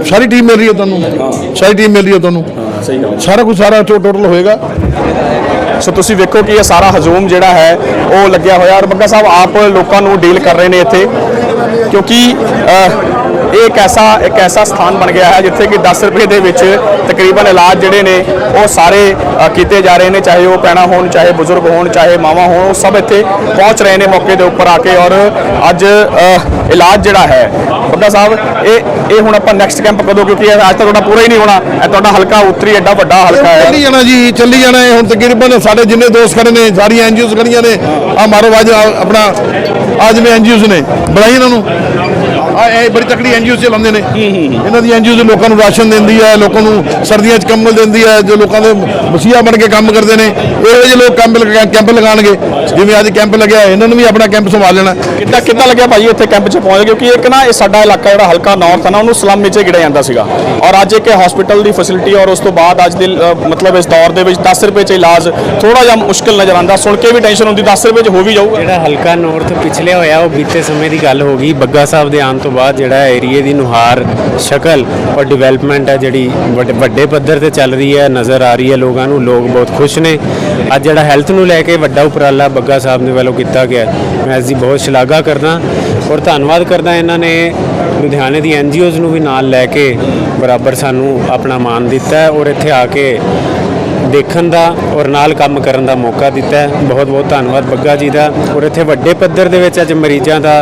ਸਾਰੀ ਟੀਮ ਮਿਲ ਰਹੀ ਹੈ ਤੁਹਾਨੂੰ। ਸਾਰੀ ਟੀਮ ਮਿਲ ਰਹੀ ਹੈ ਤੁਹਾਨੂੰ। ਸਹੀ ਗੱਲ ਸਾਰਾ ਕੁਝ ਸਾਰਾ ਟੋਟਲ ਹੋਏਗਾ। ਸੋ ਤੁਸੀਂ ਵੇਖੋ ਕਿ ਇਹ ਸਾਰਾ ਹਜੂਮ ਜਿਹੜਾ ਹੈ ਉਹ ਲੱਗਿਆ ਹੋਇਆ। ਔਰ ਬੱਗਾ ਸਾਹਿਬ ਆਪ ਲੋਕਾਂ ਨੂੰ ਡੀਲ ਕਰ ਰਹੇ ਨੇ ਇੱਥੇ। ਕਿਉਂਕਿ ਇਹ ਇੱਕ ਐਸਾ ਇੱਕ ਐਸਾ ਸਥਾਨ ਬਣ ਗਿਆ ਹੈ ਜਿੱਥੇ ਕਿ 10 ਰੁਪਏ ਦੇ ਵਿੱਚ ਤਕਰੀਬਨ ਇਲਾਜ ਜਿਹੜੇ ਨੇ, ਉਹ ਸਾਰੇ ਕੀਤੇ ਜਾ ਰਹੇ ਨੇ, ਚਾਹੇ ਉਹ ਪੈਣਾ ਹੋਣ, ਚਾਹੇ ਬਜ਼ੁਰਗ ਹੋਣ, ਚਾਹੇ ਮਾਵਾਂ ਹੋਣ, ਉਹ ਸਭ ਇੱਥੇ ਪਹੁੰਚ ਰਹੇ ਨੇ ਮੌਕੇ ਦੇ ਉੱਪਰ ਆ ਕੇ ਔਰ ਅੱਜ ਇਲਾਜ ਜਿਹੜਾ ਹੈ ਬੱਗਾ ਸਾਹਿਬ, ਇਹ ਇਹ ਹੁਣ ਆਪਾਂ ਨੈਕਸਟ ਕੈਂਪ ਕਦੋਂ, ਕਿਉਂਕਿ ਅੱਜ ਤਾਂ ਤੁਹਾਡਾ ਪੂਰਾ ਹੀ ਨਹੀਂ ਹੋਣਾ, ਇਹ ਤੁਹਾਡਾ ਹਲਕਾ ਉੱਤਰੀ ਐਡਾ ਵੱਡਾ ਹਲਕਾ ਹੈ ਚੱਲੀ ਜਾਣਾ ਜੀ, ਚੱਲੀ ਜਾਣਾ ਹੈ। ਹੁਣ ਤਕਰੀਬਨ ਸਾਡੇ ਜਿੰਨੇ ਦੋਸਤ ਖੜੇ ਨੇ, ਸਾਰੀਆਂ ਐਨਜੀਓਜ਼ ਖੜੀਆਂ ਨੇ ਆ ਮਾਰੋ ਅੱਜ ਆਪਣਾ ਅੱਜ ਮੈਂ ਐਨਜੀਓਜ਼ ਨੇ ਬੜਾਈ ਇਹਨਾਂ ਨੂੰ ਆ ਇਹ ਬੜੀ ਤਕੜੀ ਐਨਜੀਓ ਚਲਾਉਂਦੇ ਨੇ। ਇਹਨਾਂ ਦੀ ਐਨਜੀਓ ਲੋਕਾਂ ਨੂੰ ਰਾਸ਼ਨ ਦਿੰਦੀ ਹੈ ਲੋਕਾਂ ਨੂੰ ਸਰਦੀਆਂ 'ਚ ਕੰਬਲ ਦਿੰਦੀ ਹੈ ਜੋ ਲੋਕਾਂ ਦੇ ਵਸੀਆ ਬਣ ਕੇ ਕੰਮ ਕਰਦੇ ਨੇ। ਇਹੋ ਜਿਹੇ ਲੋਕ ਕੈਂਪ ਲਗਾ ਕੈਂਪ ਲਗਾਉਣਗੇ। ਜਿਵੇਂ ਅੱਜ ਕੈਂਪ ਲੱਗਿਆ ਇਹਨਾਂ ਨੂੰ ਵੀ ਆਪਣਾ ਕੈਂਪ ਸੰਭਾਲ ਲੈਣਾ। ਕਿੱਦਾਂ ਕਿੱਦਾਂ ਲੱਗਿਆ ਭਾਜੀ ਇੱਥੇ ਕੈਂਪ 'ਚ ਪਹੁੰਚ ਗਏ? ਕਿਉਂਕਿ ਇੱਕ ਨਾ ਇਹ ਸਾਡਾ ਇਲਾਕਾ ਜਿਹੜਾ ਹਲਕਾ ਨਾਰਥ ਹੈ ਨਾ ਉਹਨੂੰ ਸਲਮ ਵਿੱਚ ਗਿਣਿਆ ਜਾਂਦਾ ਸੀਗਾ। ਔਰ ਅੱਜ ਇੱਕ ਹਸਪੀਟਲ ਦੀ ਫੈਸਿਲਿਟੀ ਔਰ ਉਸ ਤੋਂ ਬਾਅਦ ਅੱਜ ਦੇ ਮਤਲਬ ਇਸ ਦੌਰ ਦੇ ਵਿੱਚ 10 ਰੁਪਏ 'ਚ ਇਲਾਜ ਥੋੜਾ ਜਿਹਾ ਮੁਸ਼ਕਲ ਨਜ਼ਰ ਆਉਂਦਾ। ਸੁਣ ਕੇ ਵੀ ਟੈਨਸ਼ਨ ਹੁੰਦੀ 10 ਰੁਪਏ 'ਚ ਹੋ ਵੀ ਜਾਊਗਾ। ਜਿਹੜਾ ਹਲਕਾ ਨਾਰਥ ਪਿਛਲੇ ਹੋਇਆ ਉਹ ਬੀਤੇ ਸਮੇਂ ਦੀ ਗੱਲ ਹੋ ਗਈ। ਬੱਗਾ ਸਾਹਿਬ ਦੇ ਆਉਣ ਤੋਂ ਬਾਅਦ ਜਿਹੜਾ ਏਰੀਏ ਦੀ ਨੁਹਾਰ ਸ਼ਕਲ ਔਰ ਡਿਵੈਲਪਮੈਂਟ ਹੈ ਜਿਹੜੀ ਵੱਡੇ- ਵੱਡੇ ਪੱਧਰ ਤੇ ਚੱਲ ਰਹੀ ਹੈ, ਨਜ਼ਰ ਆ ਰਹੀ ਹੈ ਲੋਕਾਂ ਨੂੰ, ਲੋਕ ਬਹੁਤ ਖੁਸ਼ ਨੇ। ਅੱਜ ਜਿਹੜਾ ਹੈਲਥ ਨੂੰ ਲੈ ਕੇ ਵੱਡਾ ਉਪਰਾਲਾ ਬੱਗਾ ਸਾਹਿਬ ਦੇ ਵੱਲੋਂ ਕੀਤਾ ਗਿਆ ਮੈਂ ਇਸ ਦੀ ਬਹੁਤ ਸ਼ਲਾਘਾ ਕਰਦਾ ਔਰ ਧੰਨਵਾਦ ਕਰਦਾ ਇਹਨਾਂ ਨੇ ਲੁਧਿਆਣੇ ਦੀ ਐਨਜੀਓਜ਼ ਨੂੰ ਵੀ ਨਾਲ ਲੈ ਕੇ ਬਰਾਬਰ ਸਾਨੂੰ ਆਪਣਾ ਮਾਨ ਦਿੱਤਾ ਹੈ ਔਰ ਇੱਥੇ ਆ ਕੇ ਦੇਖਣ ਦਾ ਔਰ ਨਾਲ ਕੰਮ ਕਰਨ ਦਾ ਮੌਕਾ ਦਿੱਤਾ ਹੈ। ਬਹੁਤ ਬਹੁਤ ਧੰਨਵਾਦ ਬੱਗਾ ਜੀ ਦਾ ਔਰ ਇੱਥੇ ਵੱਡੇ ਪੱਧਰ ਦੇ ਵਿੱਚ ਅੱਜ ਮਰੀਜ਼ਾਂ ਦਾ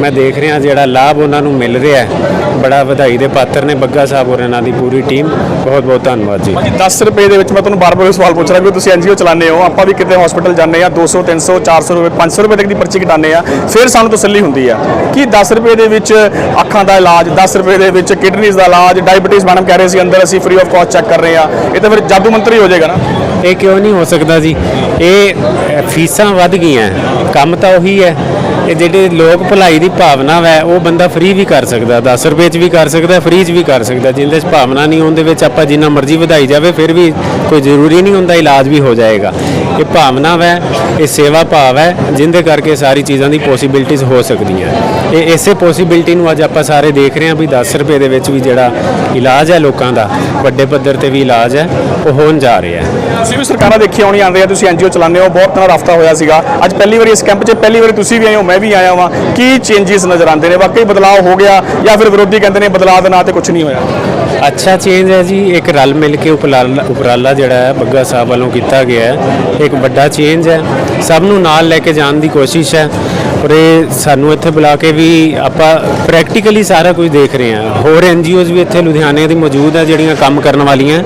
ਮੈਂ ਦੇਖ ਰਿਹਾ ਜਿਹੜਾ ਲਾਭ ਉਹਨਾਂ ਨੂੰ ਮਿਲ ਰਿਹਾ ਬੜਾ ਵਧਾਈ ਦੇ ਪਾਤਰ ਨੇ ਬੱਗਾ ਸਾਹਿਬ ਔਰ ਇਹਨਾਂ ਦੀ ਪੂਰੀ ਟੀਮ। ਬਹੁਤ ਬਹੁਤ ਧੰਨਵਾਦ ਜੀ। 10 ਰੁਪਏ ਦੇ ਵਿੱਚ ਮੈਂ ਤੁਹਾਨੂੰ ਬਾਰ-ਬਾਰ ਸਵਾਲ ਪੁੱਛ ਰਿਹਾ ਕਿ ਤੁਸੀਂ ਐਨਜੀਓ ਚਲਾਉਂਦੇ ਹੋ ਆਪਾਂ ਵੀ ਕਿਤੇ ਹਸਪੀਟਲ ਜਾਂਦੇ ਆ 200 300 400 ਰੁਪਏ 500 ਰੁਪਏ ਤੱਕ ਦੀ ਪਰਚੀ ਕਟਾਉਂਦੇ ਆ ਫਿਰ ਸਾਨੂੰ ਤਸੱਲੀ ਹੁੰਦੀ ਆ। ਕਿ 10 ਰੁਪਏ ਦੇ ਵਿੱਚ ਅੱਖਾਂ ਦਾ ਇਲਾਜ 10 ਰੁਪਏ ਦੇ ਵਿੱਚ ਕਿਡਨੀਜ਼ ਦਾ ਇਲਾਜ ਡਾਇਬੀਟੀਜ਼ ਮੈਡਮ ਕਹਿ ਰਹੇ ਸੀ ਅੰਦਰ ਅਸੀਂ ਫ੍ਰੀ ਆਫ ਕਾਸਟ ਚੈੱਕ ਕਰ ਰਹੇ ਆ ਇਹ ਤਾਂ ਫਿਰ ਜਾਦੂ ਮੰਤਰ ਹੀ ਜਾਏਗਾ ਨਾ। ਇਹ ਕਿਉਂ ਨਹੀਂ ਹੋ ਸਕਦਾ ਜੀ? ਇਹ ਫੀਸਾਂ ਵੱਧ ਗਈਆਂ ਕੰਮ ਤਾਂ ਉਹੀ ਹੈ ਇਹ ਜਿਹੜੇ ਲੋਕ ਭਲਾਈ ਦੀ ਭਾਵਨਾ ਹੈ ਉਹ ਬੰਦਾ ਫ੍ਰੀ ਵੀ ਕਰ ਸਕਦਾ 10 ਰੁਪਏ 'ਚ ਵੀ ਕਰ ਸਕਦਾ ਫ੍ਰੀ 'ਚ ਵੀ ਕਰ ਸਕਦਾ ਜਿੰਦੇ 'ਚ ਭਾਵਨਾ ਨਹੀਂ, ਉਹਦੇ ਵਿੱਚ ਆਪਾਂ ਜਿੰਨਾ ਮਰਜ਼ੀ ਵਧਾਈ ਜਾਵੇ, ਫਿਰ ਵੀ ਕੋਈ ਜ਼ਰੂਰੀ ਨਹੀਂ ਹੁੰਦਾ, ਇਲਾਜ ਵੀ ਹੋ ਜਾਏਗਾ। ਇਹ ਭਾਵਨਾ ਹੈ ਇਹ ਸੇਵਾ ਭਾਵ ਹੈ ਜਿੰਦੇ ਕਰਕੇ ਸਾਰੀ ਚੀਜ਼ਾਂ ਦੀ ਪੋਸੀਬਿਲਿਟੀਜ਼ ਹੋ ਸਕਦੀਆਂ। ਇਹ ਇਸੇ ਪੋਸੀਬਿਲਿਟੀ ਨੂੰ ਅੱਜ ਆਪਾਂ ਸਾਰੇ ਦੇਖ ਰਹੇ ਹਾਂ ਵੀ 10 ਰੁਪਏ ਦੇ ਵਿੱਚ ਵੀ ਜਿਹੜਾ ਇਲਾਜ ਹੈ ਲੋਕਾਂ ਦਾ, ਵੱਡੇ ਪੱਧਰ ਤੇ ਵੀ ਇਲਾਜ ਹੈ ਉਹ ਹੋਣ ਜਾ ਰਿਹਾ ਹੈ। ਤੁਸੀਂ ਵੀ ਸਰਕਾਰਾਂ ਦੇਖੀ ਆਉਣੀ ਆਉਂਦੇ ਆ ਤੁਸੀਂ ਐਨਜੀਓ ਚਲਾਉਂਦੇ ਹੋ ਬਹੁਤ ਤਰ੍ਹਾਂ ਰਫਤਾ ਹੋਇਆ ਸੀਗਾ। ਅੱਜ ਪਹਿਲੀ ਵਾਰੀ ਇਸ ਕੈਂਪ 'ਚ ਪਹਿਲੀ ਵਾਰੀ ਤੁਸੀਂ ਵੀ ਆਏ ਹੋ ਮੈਂ ਵੀ ਆਇਆ ਹਾਂ ਕੀ ਚੇਂਜਸ ਨਜ਼ਰ ਆਉਂਦੇ ਨੇ? ਵਾਕਈ ਬਦਲਾਅ ਹੋ ਗਿਆ ਜਾਂ ਫਿਰ ਵਿਰੋਧੀ ਕਹਿੰਦੇ ਨੇ ਬਦਲਾਅ ਦੇ ਨਾਂ ਤੇ ਕੁਝ ਨਹੀਂ ਹੋਇਆ? ਅੱਛਾ ਚੇਂਜ ਹੈ ਜੀ ਇੱਕ ਰਲ ਮਿਲ ਕੇ ਉਪਰਾਲਾ ਉਪਰਾਲਾ ਜਿਹੜਾ ਹੈ ਬੱਗਾ ਸਾਹਿਬ ਵੱਲੋਂ ਕੀਤਾ ਗਿਆ ਹੈ। ਇੱਕ ਵੱਡਾ ਚੇਂਜ ਹੈ। ਸਭ ਨੂੰ ਨਾਲ ਲੈ ਕੇ ਜਾਣ ਦੀ ਕੋਸ਼ਿਸ਼ ਹੈ। ਔਰ ਇਹ ਸਾਨੂੰ ਇੱਥੇ ਬੁਲਾ ਕੇ ਵੀ ਆਪਾਂ ਪ੍ਰੈਕਟੀਕਲੀ ਸਾਰਾ ਕੁਝ ਦੇਖ ਰਹੇ ਹਾਂ। ਹੋਰ ਐਨਜੀਓਜ਼ ਵੀ ਇੱਥੇ ਲੁਧਿਆਣੇ ਦੀ ਮੌਜੂਦ ਹੈ ਜਿਹੜੀਆਂ ਕੰਮ ਕਰਨ ਵਾਲੀਆਂ।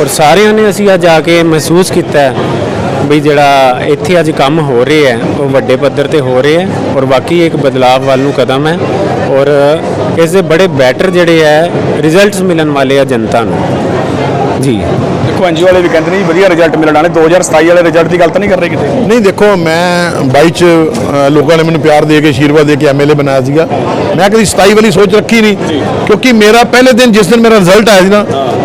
ਔਰ ਸਾਰਿਆਂ ਨੇ ਅਸੀਂ ਅੱਜ ਆ ਕੇ ਮਹਿਸੂਸ ਕੀਤਾ ਹੈ ਵੀ ਜਿਹੜਾ ਇੱਥੇ ਅੱਜ ਕੰਮ ਹੋ ਰਿਹਾ ਹੈ, ਉਹ ਵੱਡੇ ਪੱਧਰ ਤੇ ਹੋ ਰਿਹਾ ਹੈ ਔਰ ਬਾਕੀ ਇੱਕ ਬਦਲਾਅ ਵੱਲ ਨੂੰ ਕਦਮ ਹੈ ਔਰ ਇਸ ਦੇ ਬੜੇ ਬੈਟਰ ਜਿਹੜੇ ਹੈ ਰਿਜ਼ਲਟਸ ਮਿਲਣ ਵਾਲੇ ਆ ਜਨਤਾ ਨੂੰ। ਜੀ। ਦੇਖੋ ਐਨਜੀਓ ਵਾਲੇ ਵੀ ਕਹਿੰਦੇ ਨੇ ਜੀ ਵਧੀਆ ਰਿਜ਼ਲਟ ਮਿਲਣ ਵਾਲੇ। 2027 ਵਾਲੇ ਰਿਜ਼ਲਟ ਦੀ ਗੱਲ ਤਾਂ ਨਹੀਂ ਕਰ ਰਹੇ ਕਿਤੇ? ਨਹੀਂ ਦੇਖੋ ਮੈਂ 22 ਚ ਅ, ਲੋਕਾਂ ਨੇ ਮੈਨੂੰ ਪਿਆਰ ਦੇ ਕੇ ਆਸ਼ੀਰਵਾਦ ਦੇ ਕੇ ਐਮਐਲਏ ਬਣਾਇਆ ਸੀਗਾ। ਮੈਂ ਕਦੀ 27 ਵਾਲੀ ਸੋਚ ਰੱਖੀ ਨਹੀਂ ਕਿਉਂਕਿ ਮੇਰਾ ਪਹਿਲੇ ਦਿਨ ਜਿਸ ਦਿਨ ਮੇਰਾ ਰਿਜ਼ਲਟ ਆਇਆ ਸੀ ਨਾ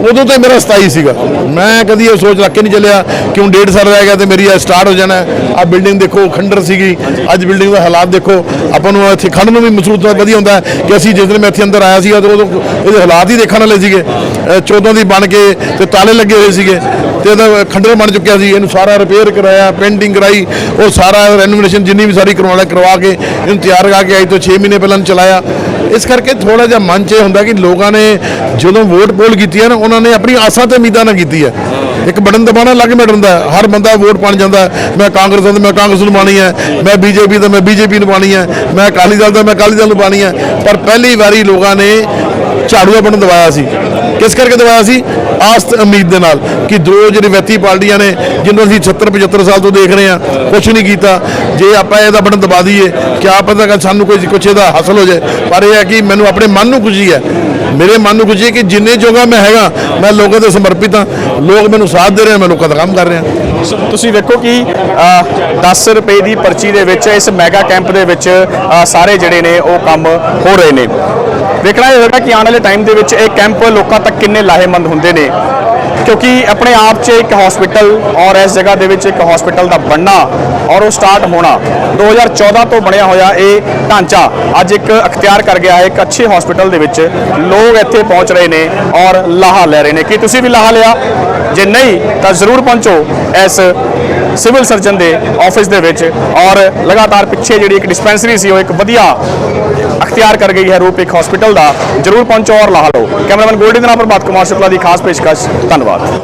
ਉਦੋਂ ਤੋਂ ਮੇਰਾ 27 ਸੀਗਾ। ਮੈਂ ਕਦੀ ਇਹ ਸੋਚ ਰੱਖ ਕੇ ਨਹੀਂ ਚੱਲਿਆ ਕਿ ਹੁਣ ਡੇਢ ਸਾਲ ਰਹਿ ਗਿਆ ਤੇ ਮੇਰੀ ਇਹ ਸਟਾਰਟ ਹੋ ਜਾਣਾ ਆ ਬਿਲਡਿੰਗ ਦੇਖੋ ਖੰਡਰ ਸੀਗੀ। ਅੱਜ ਬਿਲਡਿੰਗ ਦਾ ਹਾਲਾਤ ਦੇਖੋ ਆਪਾਂ ਨੂੰ ਇੱਥੇ ਖੰਡ ਨੂੰ ਵੀ ਮਹਿਸੂਸ ਬਹੁਤ ਵਧੀਆ ਹੁੰਦਾ ਹੈ ਕਿ ਅਸੀਂ ਜਿਸ ਦਿਨ ਮੈਂ ਇੱਥੇ ਅੰਦਰ ਆਇਆ ਸੀਗਾ ਤੇ ਉਦੋਂ ਇਹਦੇ ਹਾਲਾਤ ਹੀ ਦੇਖਣ ਵਾਲੇ ਸੀਗੇ। ਅ, 14 ਦੀ ਬਣ ਕੇ ਤੇ ਤਾਲੇ ਲੱਗੇ ਹੋਏ ਸੀਗੇ ਤੇ ਇਹਦਾ ਖੰਡਰ ਬਣ ਚੁੱਕਿਆ ਸੀ, ਇਹਨੂੰ ਸਾਰਾ ਰਿਪੇਅਰ ਕਰਾਇਆ ਪੇਂਟਿੰਗ ਕਰਾਈ, ਉਹ ਸਾਰਾ ਰੈਨੋਵੇਸ਼ਨ ਜਿੰਨੀ ਵੀ ਸਾਰੀ ਕਰਵਾ ਕਰਵਾ ਕੇ ਇਹਨੂੰ ਤਿਆਰ ਕਰਕੇ ਆਈ ਤੋਂ 6 ਮਹੀਨੇ ਪਹਿਲਾਂ ਚਲਾਇਆ। ਇਸ ਕਰਕੇ ਥੋੜਾ ਜਿਹਾ ਮਨ 'ਚ ਹੁੰਦਾ ਕਿ ਲੋਕਾਂ ਨੇ ਜਦੋਂ ਵੋਟ ਪੋਲ ਕੀਤੀ ਹੈ ਨਾ, ਉਹਨਾਂ ਨੇ ਆਪਣੀ ਆਸਾਂ ਤੇ ਉਮੀਦਾਂ ਨਾਲ ਕੀਤੀ ਹੈ। ਇੱਕ ਬਟਨ ਦਬਾਣਾ ਲੱਗ ਮਿਟ ਹੁੰਦਾ ਹਰ ਬੰਦਾ ਵੋਟ ਪਾਣ ਜਾਂਦਾ, ਮੈਂ ਕਾਂਗਰਸ ਦਾ ਮੈਂ ਕਾਂਗਰਸ ਨੂੰ ਪਾਣੀ ਹੈ, ਮੈਂ ਬੀਜੇਪੀ ਦਾ ਮੈਂ ਬੀਜੇਪੀ ਨੂੰ ਪਾਣੀ ਹੈ, ਮੈਂ ਅਕਾਲੀ ਦਲ ਦਾ ਮੈਂ ਅਕਾਲੀ ਦਲ ਨੂੰ ਪਾਣੀ ਹੈ। ਪਰ ਪਹਿਲੀ ਵਾਰੀ ਲੋਕਾਂ ਨੇ ਝਾੜੂ ਦਾ ਬਟਨ ਦਬਾਇਆ ਸੀ। ਕਿਸ ਕਰਕੇ ਦਬਾਇਆ ਸੀ? ਆਸ ਤੇ ਉਮੀਦ ਦੇ ਨਾਲ ਕਿ ਦੋ ਜਿਹੜੀ ਵਿਅਕਤੀ ਪਾਰਟੀਆਂ ਨੇ ਜਿਹਨੂੰ ਅਸੀਂ 76 75 ਸਾਲ ਤੋਂ ਦੇਖ ਰਹੇ ਹਾਂ ਕੁਝ ਨਹੀਂ ਕੀਤਾ। ਜੇ ਆਪਾਂ ਇਹਦਾ ਬਟਨ ਦਬਾ ਦਈਏ ਕਿਆ ਪਤਾ ਕਿ ਸਾਨੂੰ ਕੋਈ ਕੁਛ ਇਹਦਾ ਹਾਸਲ ਹੋ ਜਾਏ। ਪਰ ਇਹ ਹੈ ਕਿ ਮੈਨੂੰ ਆਪਣੇ ਮਨ ਨੂੰ ਖੁਸ਼ੀ ਹੈ। ਮੇਰੇ ਮਨ ਨੂੰ ਖੁਸ਼ੀ ਹੈ ਕਿ ਜਿੰਨੇ ਜੋਗਾ ਮੈਂ ਹੈਗਾ ਮੈਂ ਲੋਕਾਂ ਦੇ ਸਮਰਪਿਤ ਹਾਂ। ਲੋਕ ਮੈਨੂੰ ਸਾਥ ਦੇ ਰਹੇ ਮੈਂ ਲੋਕਾਂ ਦਾ ਕੰਮ ਕਰ ਰਿਹਾ ਤੁਸੀਂ ਵੇਖੋ ਕਿ ਅ, 10 ਰੁਪਏ ਦੀ ਪਰਚੀ ਦੇ ਵਿੱਚ ਇਸ ਮੈਗਾ ਕੈਂਪ ਦੇ ਵਿੱਚ ਸਾਰੇ ਜਿਹੜੇ ਨੇ ਉਹ ਕੰਮ ਹੋ ਰਹੇ ਨੇ। ਵੇਖਣਾ ਇਹ ਹੋਵੇਗਾ ਕਿ ਆਉਣ ਵਾਲੇ ਟਾਈਮ ਦੇ ਵਿੱਚ ਇਹ ਕੈਂਪ ਲੋਕਾਂ ਤੱਕ ਕਿੰਨੇ ਲਾਹੇਮੰਦ ਹੁੰਦੇ ਨੇ। ਕਿਉਂਕਿ ਆਪਣੇ ਆਪ 'ਚ ਇੱਕ ਹਸਪੀਟਲ ਔਰ ਇਸ ਜਗ੍ਹਾ ਦੇ ਵਿੱਚ ਇੱਕ ਹਸਪੀਟਲ ਦਾ ਬਣਨਾ ਔਰ ਉਹ ਸਟਾਰਟ ਹੋਣਾ 2014 ਤੋਂ ਬਣਿਆ ਹੋਇਆ ਇਹ ਢਾਂਚਾ ਅੱਜ ਇੱਕ ਅਖਤਿਆਰ ਕਰ ਗਿਆ ਹੈ, ਇੱਕ ਅੱਛੇ ਹਸਪੀਟਲ ਦੇ ਵਿੱਚ ਲੋਕ ਇੱਥੇ ਪਹੁੰਚ ਰਹੇ ਨੇ ਔਰ ਲਾਹਾ ਲੈ ਰਹੇ ਨੇ। ਕਿ ਤੁਸੀਂ ਵੀ ਲਾਹਾ ਲਿਆ? ਜੇ ਨਹੀਂ, ਤਾਂ ਜ਼ਰੂਰ ਪਹੁੰਚੋ ਇਸ ਸਿਵਲ ਸਰਜਨ ਦੇ ਆਫਿਸ ਦੇ ਵਿੱਚ ਔਰ ਲਗਾਤਾਰ ਪਿੱਛੇ ਜਿਹੜੀ ਇੱਕ ਡਿਸਪੈਂਸਰੀ ਸੀ, ਉਹ ਇੱਕ ਵਧੀਆ ਅਖਤਿਆਰ ਕਰ ਗਈ ਹੈ ਰੂਪ ਇੱਕ ਹਸਪੀਟਲ ਦਾ। ਜ਼ਰੂਰ ਪਹੁੰਚੋ ਔਰ ਲਾਹ ਲਓ। ਕੈਮਰਾਮੈਨ ਗੋਲਡੀ ਦੇ ਨਾਲ ਪ੍ਰਭਾਤ ਕੁਮਾਰ ਸ਼ੁਕਲਾ ਦੀ ਖਾਸ ਪੇਸ਼ਕਸ਼। ਧੰਨਵਾਦ।